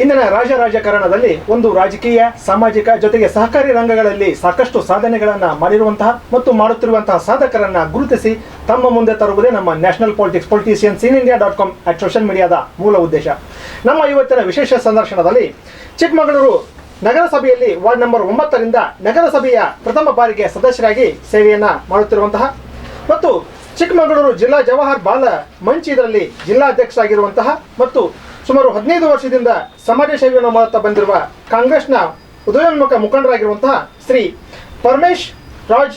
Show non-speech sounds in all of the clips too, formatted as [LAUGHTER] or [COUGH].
ಇಂದಿನ ರಾಜ ರಾಜಕಾರಣದಲ್ಲಿ ಒಂದು ರಾಜಕೀಯ, ಸಾಮಾಜಿಕ ಜೊತೆಗೆ ಸಹಕಾರಿ ರಂಗಗಳಲ್ಲಿ ಸಾಕಷ್ಟು ಸಾಧನೆಗಳನ್ನು ಮಾಡಿರುವಂತಹ ಮತ್ತು ಮಾಡುತ್ತಿರುವಂತಹ ಸಾಧಕರನ್ನ ಗುರುತಿಸಿ ತಮ್ಮ ಮುಂದೆ ತರುವುದೇ ನಮ್ಮ national politics politicians in India dot com at social ಮೀಡಿಯಾದ ಮೂಲ ಉದ್ದೇಶ. ನಮ್ಮ ಇವತ್ತಿನ ವಿಶೇಷ ಸಂದರ್ಶನದಲ್ಲಿ ಚಿಕ್ಕಮಗಳೂರು ನಗರಸಭೆಯಲ್ಲಿ ವಾರ್ಡ್ ನಂಬರ್ ಒಂಬತ್ತರಿಂದ ನಗರಸಭೆಯ ಪ್ರಥಮ ಬಾರಿಗೆ ಸದಸ್ಯರಾಗಿ ಸೇವೆಯನ್ನ ಮಾಡುತ್ತಿರುವಂತಹ ಮತ್ತು ಚಿಕ್ಕಮಗಳೂರು ಜಿಲ್ಲಾ ಜವಾಹರ್ ಬಾಲ ಮಂಚಿದರಲ್ಲಿ ಜಿಲ್ಲಾಧ್ಯಕ್ಷರಾಗಿರುವಂತಹ ಮತ್ತು ಸುಮಾರು ಹದಿನೈದು ವರ್ಷದಿಂದ ಸಮಾಜ ಸೇವೆಯನ್ನು ಮಾಡುತ್ತಾ ಬಂದಿರುವ ಕಾಂಗ್ರೆಸ್ನ ಉದಯೋನ್ಮುಖ ಮುಖಂಡರಾಗಿರುವಂತಹ ಶ್ರೀ ಪರಮೇಶ್ ರಾಜ್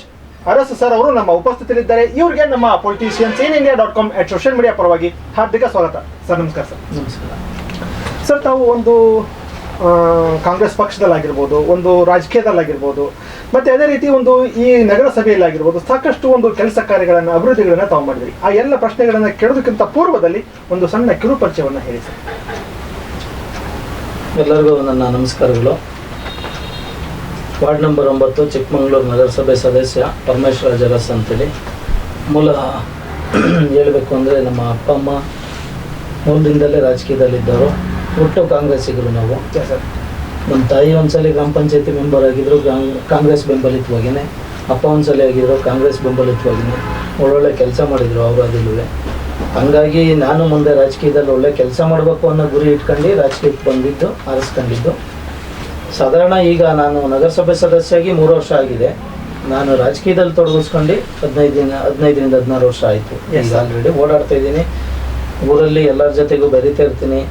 ಅರಸ್ ಸರ್ ಅವರು ನಮ್ಮ ಉಪಸ್ಥಿತರಿದ್ದಾರೆ ಇವರಿಗೆ ನಮ್ಮ politician scene India dot com at social media ಪರವಾಗಿ ಹಾರ್ದಿಕ ಸ್ವಾಗತ. ಸರ್ ನಮಸ್ಕಾರ ಸರ್. ನಮಸ್ಕಾರ. ಸರ್ ತಾವು ಒಂದು ಕಾಂಗ್ರೆಸ್ ಪಕ್ಷದಲ್ಲಾಗಿರ್ಬೋದು, ಒಂದು ರಾಜಕೀಯದಲ್ಲಾಗಿರ್ಬೋದು, ಮತ್ತು ಅದೇ ರೀತಿ ಒಂದು ಈ ನಗರಸಭೆಯಲ್ಲಾಗಿರ್ಬೋದು, ಸಾಕಷ್ಟು ಒಂದು ಕೆಲಸ ಕಾರ್ಯಗಳನ್ನು, ಅಭಿವೃದ್ಧಿಗಳನ್ನು ತಾವು ಮಾಡಿದ್ರಿ. ಆ ಎಲ್ಲ ಪ್ರಶ್ನೆಗಳನ್ನು ಕೇಳೋದಕ್ಕಿಂತ ಪೂರ್ವದಲ್ಲಿ ಒಂದು ಸಣ್ಣ ಕಿರು ಪರಿಚಯವನ್ನು ಹೇಳಿ ಸರ್. ಎಲ್ಲರಿಗೂ ನನ್ನ ನಮಸ್ಕಾರಗಳು. ವಾರ್ಡ್ ನಂಬರ್ ಒಂಬತ್ತು, ಚಿಕ್ಕಮಗಳೂರು ನಗರಸಭೆ ಸದಸ್ಯ ಪರಮೇಶ್ ರಾಜರಸ್ ಅಂತೇಳಿ. ಮೂಲ [CLEARS THROAT] ಹೇಳಬೇಕು ಅಂದರೆ ನಮ್ಮ ಅಪ್ಪ, ಅಮ್ಮ ಮೂಲದಿಂದಲೇ ರಾಜಕೀಯದಲ್ಲಿದ್ದವರು. ಹುಟ್ಟು ಕಾಂಗ್ರೆಸ್ಸಿಗರು ನಾವು. ಸರ್ ನಮ್ಮ ತಾಯಿ ಒಂದ್ಸಲಿ ಗ್ರಾಮ ಪಂಚಾಯತಿ ಮೆಂಬರ್ ಆಗಿದ್ರು ಕಾಂಗ್- ಕಾಂಗ್ರೆಸ್ ಬೆಂಬಲಿತವಾಗಿಯೇ ಅಪ್ಪ ಒಂದ್ಸಲ ಆಗಿದ್ರು ಕಾಂಗ್ರೆಸ್ ಬೆಂಬಲಿತವಾಗಿಯೇ ಒಳ್ಳೊಳ್ಳೆ ಕೆಲಸ ಮಾಡಿದರು ಅವರು ಅದಿಲ್ಲವೇ ಹಂಗಾಗಿ ನಾನು ಮುಂದೆ ರಾಜಕೀಯದಲ್ಲಿ ಒಳ್ಳೆ ಕೆಲಸ ಮಾಡಬೇಕು ಅನ್ನೋ ಗುರಿ ಇಟ್ಕೊಂಡು ರಾಜಕೀಯಕ್ಕೆ ಬಂದಿದ್ದು ಆರಿಸ್ಕೊಂಡಿದ್ದು. ಸಾಧಾರಣ ಈಗ ನಾನು ನಗರಸಭೆ ಸದಸ್ಯಾಗಿ ಮೂರು ವರ್ಷ ಆಗಿದೆ. ನಾನು ರಾಜಕೀಯದಲ್ಲಿ ತೊಡಗಿಸ್ಕೊಂಡು ಹದಿನೈದು ದಿನ ಹದಿನೈದರಿಂದ ಹದಿನಾರು ವರ್ಷ ಆಯಿತು. ಈಗ ಆಲ್ರೆಡಿ ಓಡಾಡ್ತಾ ಇದ್ದೀನಿ. ಊರಲ್ಲಿ ಎಲ್ಲರ ಜೊತೆಗೂ ಬೆರೀತಾ ಇರ್ತೀನಿ.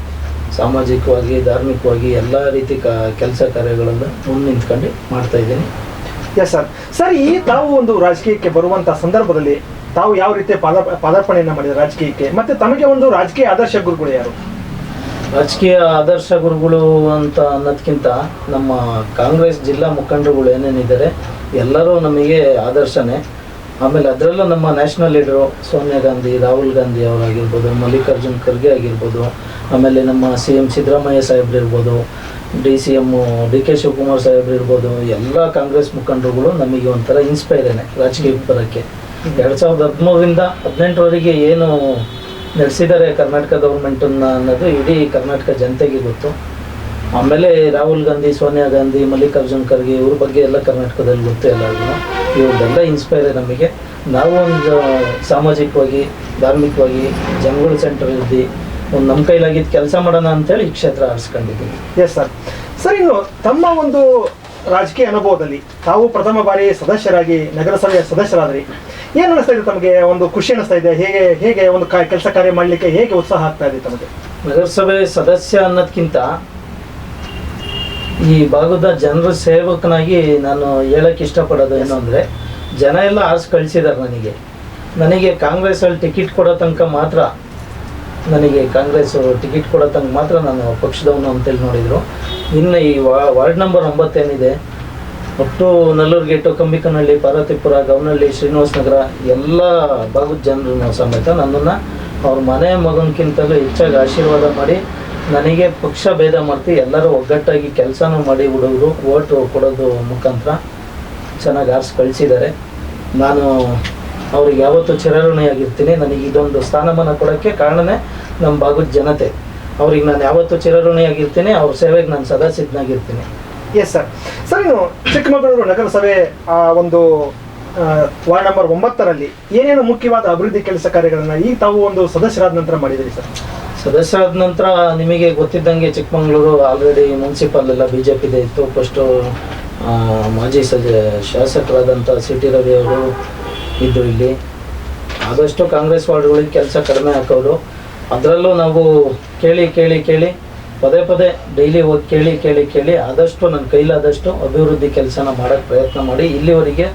ಸಾಮಾಜಿಕವಾಗಿ ಧಾರ್ಮಿಕವಾಗಿ ಎಲ್ಲ ರೀತಿ ಕ ಕೆಲಸ ಕಾರ್ಯಗಳನ್ನು ಮುಂದೆ ನಿಂತ್ಕೊಂಡು ಮಾಡ್ತಾ ಇದ್ದೀನಿ. ಎಸ್ ಸರ್ ಸರ್ ಈ ತಾವು ಒಂದು ರಾಜಕೀಯಕ್ಕೆ ಬರುವಂತಹ ಸಂದರ್ಭದಲ್ಲಿ ತಾವು ಯಾವ ರೀತಿ ಪಾದ ಪಾದಾರ್ಪಣೆಯನ್ನು ಮಾಡಿದ ರಾಜಕೀಯಕ್ಕೆ? ಮತ್ತೆ ತಮಗೆ ಒಂದು ರಾಜಕೀಯ ಆದರ್ಶ ಗುರುಗಳು ಯಾರು? ರಾಜಕೀಯ ಆದರ್ಶ ಗುರುಗಳು ಅಂತ ಅನ್ನೋದಕ್ಕಿಂತ ನಮ್ಮ ಕಾಂಗ್ರೆಸ್ ಜಿಲ್ಲಾ ಮುಖಂಡರುಗಳು ಏನೇನಿದ್ದಾರೆ ಎಲ್ಲರೂ ನಮಗೆ ಆದರ್ಶನೇ. ಆಮೇಲೆ ಅದರಲ್ಲೂ ನಮ್ಮ ನ್ಯಾಷನಲ್ ಲೀಡರು ಸೋನಿಯಾ ಗಾಂಧಿ, ರಾಹುಲ್ ಗಾಂಧಿ ಅವರಾಗಿರ್ಬೋದು, ಮಲ್ಲಿಕಾರ್ಜುನ್ ಖರ್ಗೆ ಆಗಿರ್ಬೋದು, ಆಮೇಲೆ ನಮ್ಮ ಸಿ ಎಂ ಸಿದ್ದರಾಮಯ್ಯ ಸಾಹೇಬ್ರು ಇರ್ಬೋದು D C M D K Shivakumar ಸಾಹೇಬ್ರು ಇರ್ಬೋದು, ಎಲ್ಲ ಕಾಂಗ್ರೆಸ್ ಮುಖಂಡರುಗಳು ನಮಗೆ ಒಂಥರ ಇನ್ಸ್ಪೈರೇನೆ ರಾಜಕೀಯಕ್ಕೆ ಬರೋಕ್ಕೆ ಎರಡು ಸಾವಿರದ ಹದಿಮೂರರಿಂದ ಹದಿನೆಂಟರವರೆಗೆ ಏನು ನಡೆಸಿದ್ದಾರೆ ಕರ್ನಾಟಕ ಗೌರ್ಮೆಂಟನ್ನು ಅನ್ನೋದು ಇಡೀ ಕರ್ನಾಟಕ ಜನತೆಗೆ ಗೊತ್ತು. ಆಮೇಲೆ ರಾಹುಲ್ ಗಾಂಧಿ ಸೋನಿಯಾ ಗಾಂಧಿ ಮಲ್ಲಿಕಾರ್ಜುನ್ ಖರ್ಗೆ ಇವ್ರ ಬಗ್ಗೆ ಎಲ್ಲ ಕರ್ನಾಟಕದಲ್ಲಿ ಗೊತ್ತೇ ಇಲ್ಲ ಎಲ್ಲರಿಗೂ ಇವ್ರದ್ದೆಲ್ಲ ಇನ್ಸ್ಪೈರ್ ನಮಗೆ. ನಾವು ಒಂದು ಸಾಮಾಜಿಕವಾಗಿ ಧಾರ್ಮಿಕವಾಗಿ ಜನಗಳ ಸೆಂಟರ್ ಇದ್ದು ಒಂದು ನಮ್ಮ ಕೈಲಾಗಿದ್ದು ಕೆಲಸ ಮಾಡೋಣ ಅಂತೇಳಿ ಈ ಕ್ಷೇತ್ರ ಆರಿಸ್ಕೊಂಡಿದ್ದೀವಿ ಎಸ್ ಸರ್ ಸರ್ ಇನ್ನು ತಮ್ಮ ಒಂದು ರಾಜಕೀಯ ಅನುಭವದಲ್ಲಿ ತಾವು ಪ್ರಥಮ ಬಾರಿ ಸದಸ್ಯರಾಗಿ ನಗರಸಭೆಯ ಸದಸ್ಯರಾದ್ರಿ. ಏನು ಅನಿಸ್ತಾ ಇದೆ ತಮಗೆ? ಒಂದು ಖುಷಿ ಅನಿಸ್ತಾ ಇದೆ? ಹೇಗೆ ಹೇಗೆ ಒಂದು ಕೆಲಸ ಕಾರ್ಯ ಮಾಡಲಿಕ್ಕೆ ಹೇಗೆ ಉತ್ಸಾಹ ಆಗ್ತಾ ಇದೆ ತಮಗೆ? ನಗರಸಭೆ ಸದಸ್ಯ ಅನ್ನೋದಕ್ಕಿಂತ ಈ ಭಾಗದ ಜನರ ಸೇವಕನಾಗಿ ನಾನು ಹೇಳಕ್ಕೆ ಇಷ್ಟಪಡೋದು ಏನು ಅಂದರೆ, ಜನ ಎಲ್ಲ ಆರಿಸಿ ಕಳಿಸಿದ್ದಾರೆ ನನಗೆ. ನನಗೆ ಕಾಂಗ್ರೆಸ್ಸಲ್ಲಿ ಟಿಕೆಟ್ ಕೊಡೋ ತನಕ ಮಾತ್ರ, ನನಗೆ ಕಾಂಗ್ರೆಸ್ ಟಿಕೆಟ್ ಕೊಡೋ ತನಕ ಮಾತ್ರ ನಾನು ಪಕ್ಷದವನು ಅಂತೇಳಿ ನೋಡಿದರು. ಇನ್ನು ಈ ವಾರ್ಡ್ ನಂಬರ್ ಒಂಬತ್ತೇನಿದೆ, ಒಟ್ಟು ನಲ್ಲೂರು ಗೇಟು, ಕಂಬಿಕನಹಳ್ಳಿ, ಪಾರ್ವತಿಪುರ ಗವನಹಳ್ಳಿ ಶ್ರೀನಿವಾಸ ನಗರ, ಎಲ್ಲ ಭಾಗದ ಜನರು ಸಮೇತ ನನ್ನನ್ನು ಅವ್ರ ಮನೆ ಮಗನಕ್ಕಿಂತಲೂ ಹೆಚ್ಚಾಗಿ ಆಶೀರ್ವಾದ ಮಾಡಿ ನನಗೆ ಪಕ್ಷ ಭೇದ ಮಾಡ್ತಿ, ಎಲ್ಲರೂ ಒಗ್ಗಟ್ಟಾಗಿ ಕೆಲಸನೂ ಮಾಡಿ ಹುಡುಗರು ಓಟು ಕೊಡೋದು ಮುಖಾಂತರ ಚೆನ್ನಾಗಿ ಆರಿಸಿ ಕಳಿಸಿದ್ದಾರೆ ನಾನು ಅವ್ರಿಗೆ ಯಾವತ್ತೂ ಚಿರಋಣಿಯಾಗಿರ್ತೀನಿ ನನಗೆ ಇದೊಂದು ಸ್ಥಾನಮಾನ ಕೊಡೋಕ್ಕೆ ಕಾರಣನೇ ನಮ್ಮ ಭಾಗದ ಜನತೆ. ಅವ್ರಿಗೆ ನಾನು ಯಾವತ್ತೂ ಚಿರಋಣಿಯಾಗಿರ್ತೀನಿ ಅವ್ರ ಸೇವೆಗೆ ನಾನು ಸದಾ ಸಿದ್ಧನಾಗಿರ್ತೀನಿ. ಎಸ್ ಸರ್ ಸರ್ ಇನ್ನು ಚಿಕ್ಕಮಗಳೂರು ನಗರಸಭೆ, ಆ, ಒಂದು ವಾರ್ಡ್ ನಂಬರ್ ಒಂಬತ್ತರಲ್ಲಿ ಏನೇನು ಮುಖ್ಯವಾದ ಅಭಿವೃದ್ಧಿ ಕೆಲಸ ಕಾರ್ಯಗಳನ್ನು ಈಗ ತಾವು ಒಂದು ಸದಸ್ಯರಾದ ನಂತರ ಮಾಡಿದ್ದೀರಿ ಸರ್ ಸದಸ್ಯರಾದ ನಂತರ ನಿಮಗೆ ಗೊತ್ತಿದ್ದಂಗೆ ಚಿಕ್ಕಮಗಳೂರು ಆಲ್ರೆಡಿ ಮುನ್ಸಿಪಲ್ ಎಲ್ಲ ಬಿ ಜೆ ಪಿದೇ ಇತ್ತು ಫಸ್ಟು ಮಾಜಿ ಸಜ ಶಾಸಕರಾದಂಥ ಸಿ ಟಿ ರವಿ ಅವರು ಇದ್ದರು ಇಲ್ಲಿ. ಆದಷ್ಟು ಕಾಂಗ್ರೆಸ್ ವಾರ್ಡ್ಗಳಿಗೆ ಕೆಲಸ ಕಡಿಮೆ ಹಾಕೋರು. ಅದರಲ್ಲೂ ನಾವು ಕೇಳಿ ಕೇಳಿ ಕೇಳಿ, ಪದೇ ಪದೇ ಡೈಲಿ ಹೋಗಿ ಕೇಳಿ ಕೇಳಿ ಕೇಳಿ ಆದಷ್ಟು ನನ್ನ ಕೈಲಾದಷ್ಟು ಅಭಿವೃದ್ಧಿ ಕೆಲಸನ ಮಾಡೋಕ್ಕೆ ಪ್ರಯತ್ನ ಮಾಡಿ ಇಲ್ಲಿವರೆಗೆ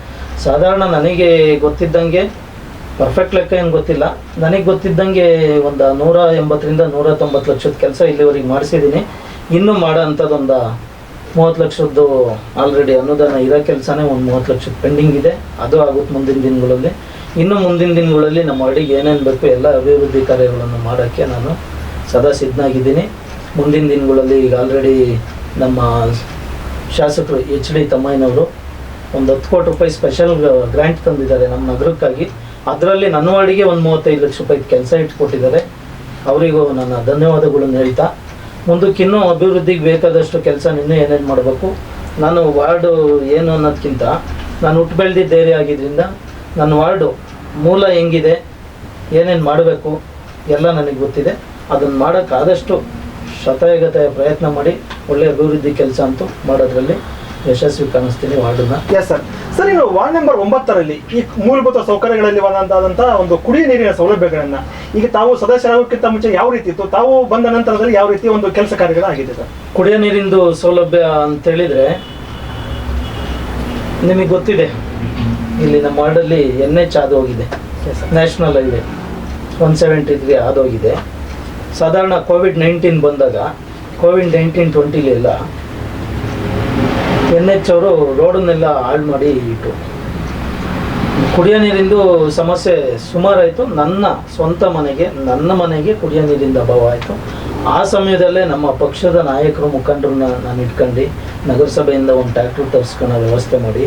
ಸಾಧಾರಣ ನನಗೆ ಗೊತ್ತಿದ್ದಂಗೆ ಪರ್ಫೆಕ್ಟ್ ಲೆಕ್ಕ ಏನು ಗೊತ್ತಿಲ್ಲ. ನನಗೆ ಗೊತ್ತಿದ್ದಂಗೆ ಒಂದು ನೂರ ಎಂಬತ್ತರಿಂದ ನೂರ ತೊಂಬತ್ತು ಲಕ್ಷದ ಕೆಲಸ ಇಲ್ಲಿವರೆಗೆ ಮಾಡಿಸಿದ್ದೀನಿ ಇನ್ನೂ ಮಾಡೋ ಅಂಥದ್ದೊಂದು ಮೂವತ್ತು ಲಕ್ಷದ್ದು ಆಲ್ರೆಡಿ ಅನುದಾನ ಇರೋ ಕೆಲಸನೇ ಒಂದು ಮೂವತ್ತು ಲಕ್ಷದ ಪೆಂಡಿಂಗ್ ಇದೆ. ಅದು ಆಗುತ್ತೆ ಮುಂದಿನ ದಿನಗಳಲ್ಲಿ. ಇನ್ನು ಮುಂದಿನ ದಿನಗಳಲ್ಲಿ ನಮ್ಮ ಅಡಿಗೆ ಏನೇನು ಬೇಕು ಎಲ್ಲ ಅಭಿವೃದ್ಧಿ ಕಾರ್ಯಗಳನ್ನು ಮಾಡೋಕ್ಕೆ ನಾನು ಸದಾ ಸಿದ್ಧನಾಗಿದ್ದೀನಿ. ಮುಂದಿನ ದಿನಗಳಲ್ಲಿ ಈಗ ಆಲ್ರೆಡಿ ನಮ್ಮ ಶಾಸಕರು ಎಚ್ ಡಿ ತಮ್ಮಯ್ಯನವರು ಒಂದು ಹತ್ತು ಕೋಟಿ ರೂಪಾಯಿ ಸ್ಪೆಷಲ್ ಗ್ರ್ಯಾಂಟ್ ತಂದಿದ್ದಾರೆ ನಮ್ಮ ನಗರಕ್ಕಾಗಿ. ಅದರಲ್ಲಿ ನನ್ನ ವಾರ್ಡಿಗೆ ಒಂದು ಮೂವತ್ತೈದು ಲಕ್ಷ ರೂಪಾಯಿ ಕೆಲಸ ಇಟ್ಕೊಟ್ಟಿದ್ದಾರೆ. ಅವರಿಗೂ ನನ್ನ ಧನ್ಯವಾದಗಳನ್ನು ಹೇಳ್ತಾ ಮುಂದಕ್ಕಿನ್ನೂ ಅಭಿವೃದ್ಧಿಗೆ ಬೇಕಾದಷ್ಟು ಕೆಲಸ ಇನ್ನೂ ಏನೇನು ಮಾಡಬೇಕು, ನಾನು ವಾರ್ಡು ಏನು ಅನ್ನೋದಕ್ಕಿಂತ ನಾನು ಹುಟ್ಟು ಬೆಳೆದಿದ್ದ ಏರಿಯಾ ಆಗಿದ್ದರಿಂದ ನನ್ನ ವಾರ್ಡು ಮೂಲ ಹೆಂಗಿದೆ, ಏನೇನು ಮಾಡಬೇಕು ಎಲ್ಲ ನನಗೆ ಗೊತ್ತಿದೆ. ಅದನ್ನು ಮಾಡೋಕ್ಕಾದಷ್ಟು ಶತಾಯಗತಾಯ ಪ್ರಯತ್ನ ಮಾಡಿ ಒಳ್ಳೆಯ ಅಭಿವೃದ್ಧಿ ಕೆಲಸ ಅಂತೂ ಮಾಡೋದ್ರಲ್ಲಿ ಯಶಸ್ವಿ ಕಾಣಿಸ್ತೀನಿ ವಾರ್ಡನ್ನ ಎಸ್ ಸರ್ ಸರ್ ಇನ್ನು ವಾರ್ಡ್ ನಂಬರ್ ಒಂಬತ್ತರಲ್ಲಿ ಈ ಮೂಲಭೂತ ಸೌಕರ್ಯಗಳಲ್ಲಿ ಒಂದಾದಂತಹ ಒಂದು ಕುಡಿಯ ನೀರಿನ ಸೌಲಭ್ಯಗಳನ್ನ ಈಗ ತಾವು ಸದಸ್ಯರಾಗೋಕ್ಕಿಂತ ಮುಂಚೆ ಯಾವ ರೀತಿ ಇತ್ತು? ತಾವು ಬಂದ ನಂತರದಲ್ಲಿ ಯಾವ ರೀತಿ ಒಂದು ಕೆಲಸ ಕಾರ್ಯಗಳು ಆಗಿದೆ ಸರ್ ಕುಡಿಯೋ ನೀರಿಂದು ಸೌಲಭ್ಯ ಅಂತ ಹೇಳಿದ್ರೆ ನಿಮಗೆ ಗೊತ್ತಿದೆ ಇಲ್ಲಿ ನಮ್ಮ ವಾರ್ಡಲ್ಲಿ ಎನ್ ಎಚ್ ಆದೋಗಿದೆ ಹೋಗಿದೆ national highway one seventy three ಹಾದೋಗಿದೆ ಸಾಧಾರಣ ಕೋವಿಡ್ ನೈನ್ಟೀನ್ ಬಂದಾಗ ಕೋವಿಡ್ ನೈನ್ಟೀನ್ ಟ್ವೆಂಟಿಲೆಲ್ಲ ಎನ್ ಎಚ್ ಅವರು ರೋಡನ್ನೆಲ್ಲ ಹಾಳು ಮಾಡಿ ಇಟ್ಟು. ಕುಡಿಯೋ ನೀರಿಂದು ಸಮಸ್ಯೆ ಸುಮಾರಾಯಿತು ನನ್ನ ಸ್ವಂತ ಮನೆಗೆ, ನನ್ನ ಮನೆಗೆ ಕುಡಿಯೋ ನೀರಿಂದ ಅಭಾವ ಆಯಿತು. ಆ ಸಮಯದಲ್ಲೇ ನಮ್ಮ ಪಕ್ಷದ ನಾಯಕರು ಮುಖಂಡರನ್ನ ನಾನು ಇಟ್ಕೊಂಡು ನಗರಸಭೆಯಿಂದ ಒಂದು ಟ್ಯಾಕ್ಟ್ರು ತರಿಸ್ಕೊಳ್ಳೋ ವ್ಯವಸ್ಥೆ ಮಾಡಿ,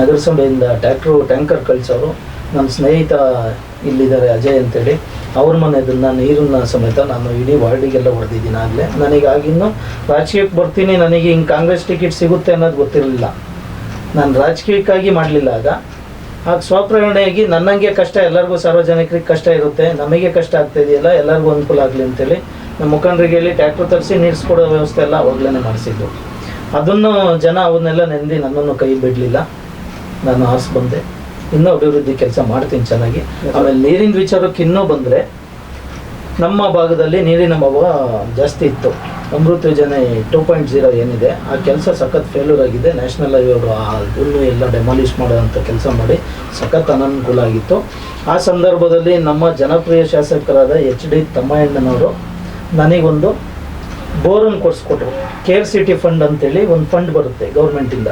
ನಗರಸಭೆಯಿಂದ ಟ್ಯಾಕ್ಟ್ರು ಟ್ಯಾಂಕರ್ ಕಳಿಸೋರು. ನನ್ನ ಸ್ನೇಹಿತ ಇಲ್ಲಿದ್ದಾರೆ ಅಜಯ್ ಅಂತೇಳಿ. ಅವ್ರ ಮನೆದನ್ನ ನೀರನ್ನ ಸಮೇತ ನಾನು ಇಡೀ ವಾರ್ಡಿಗೆಲ್ಲ ಹೊಡೆದಿದ್ದೀನಿ ಆಗಲೇ. ನನಗೆ ಆಗಿನ್ನೂ ರಾಜಕೀಯಕ್ಕೆ ಬರ್ತೀನಿ, ನನಗೆ ಹಿಂಗೆ ಕಾಂಗ್ರೆಸ್ ಟಿಕೆಟ್ ಸಿಗುತ್ತೆ ಅನ್ನೋದು ಗೊತ್ತಿರಲಿಲ್ಲ. ನಾನು ರಾಜಕೀಯಕ್ಕಾಗಿ ಮಾಡಲಿಲ್ಲ ಆಗ. ಆಗ ಸ್ವಪ್ರೇರಣೆಯಾಗಿ ನನ್ನಂಗೆ ಕಷ್ಟ, ಎಲ್ಲರಿಗೂ ಸಾರ್ವಜನಿಕರಿಗೆ ಕಷ್ಟ ಇರುತ್ತೆ. ನಮಗೆ ಕಷ್ಟ ಆಗ್ತಾ ಇದೆಯಲ್ಲ, ಎಲ್ಲರಿಗೂ ಅನುಕೂಲ ಆಗಲಿ ಅಂತೇಳಿ ನಮ್ಮ ಮುಖಂಡರಿಗೆ ಹೇಳಿ ಟ್ಯಾಕ್ಟ್ರ್ ತರಿಸಿ ನೀರಿಸ್ಕೊಡೋ ವ್ಯವಸ್ಥೆ ಎಲ್ಲ ಅವಾಗಲೇ ಮಾಡಿಸಿದ್ದು ಅದನ್ನು ಜನ ಅವನ್ನೆಲ್ಲ ನೆಂದಿ ನನ್ನನ್ನು ಕೈ ಬಿಡಲಿಲ್ಲ. ನಾನು ಆಸ್ ಬಂದೆ. ಇನ್ನೂ ಅಭಿವೃದ್ಧಿ ಕೆಲಸ ಮಾಡ್ತೀನಿ ಚೆನ್ನಾಗಿ. ಆಮೇಲೆ ನೀರಿನ ವಿಚಾರಕ್ಕೆ ಇನ್ನೂ ಬಂದರೆ ನಮ್ಮ ಭಾಗದಲ್ಲಿ ನೀರಿನ ಅಭಾವ ಜಾಸ್ತಿ ಇತ್ತು. ಅಮೃತ ಯೋಜನೆ ಟೂ ಪಾಯಿಂಟ್ ಜೀರೋ ಏನಿದೆ, ಆ ಕೆಲಸ ಸಖತ್ ಫೇಲ್ಯೂರ್ ಆಗಿದೆ. ನ್ಯಾಷನಲ್ ಹೈವೇ ಆ ಹುಲ್ಲು ಎಲ್ಲ ಡೆಮಾಲಿಷ್ ಮಾಡೋವಂಥ ಕೆಲಸ ಮಾಡಿ ಸಖತ್ ಅನನುಕೂಲ ಆಗಿತ್ತು. ಆ ಸಂದರ್ಭದಲ್ಲಿ ನಮ್ಮ ಜನಪ್ರಿಯ ಶಾಸಕರಾದ ಎಚ್ ಡಿ ತಮ್ಮಯ್ಯಣ್ಣನವರು ನನಗೊಂದು ಬೋರನ್ನು ಕೊಡಿಸ್ಕೊಟ್ರು. K R C T fund ಅಂತೇಳಿ ಒಂದು ಫಂಡ್ ಬರುತ್ತೆ ಗೌರ್ಮೆಂಟಿಂದ.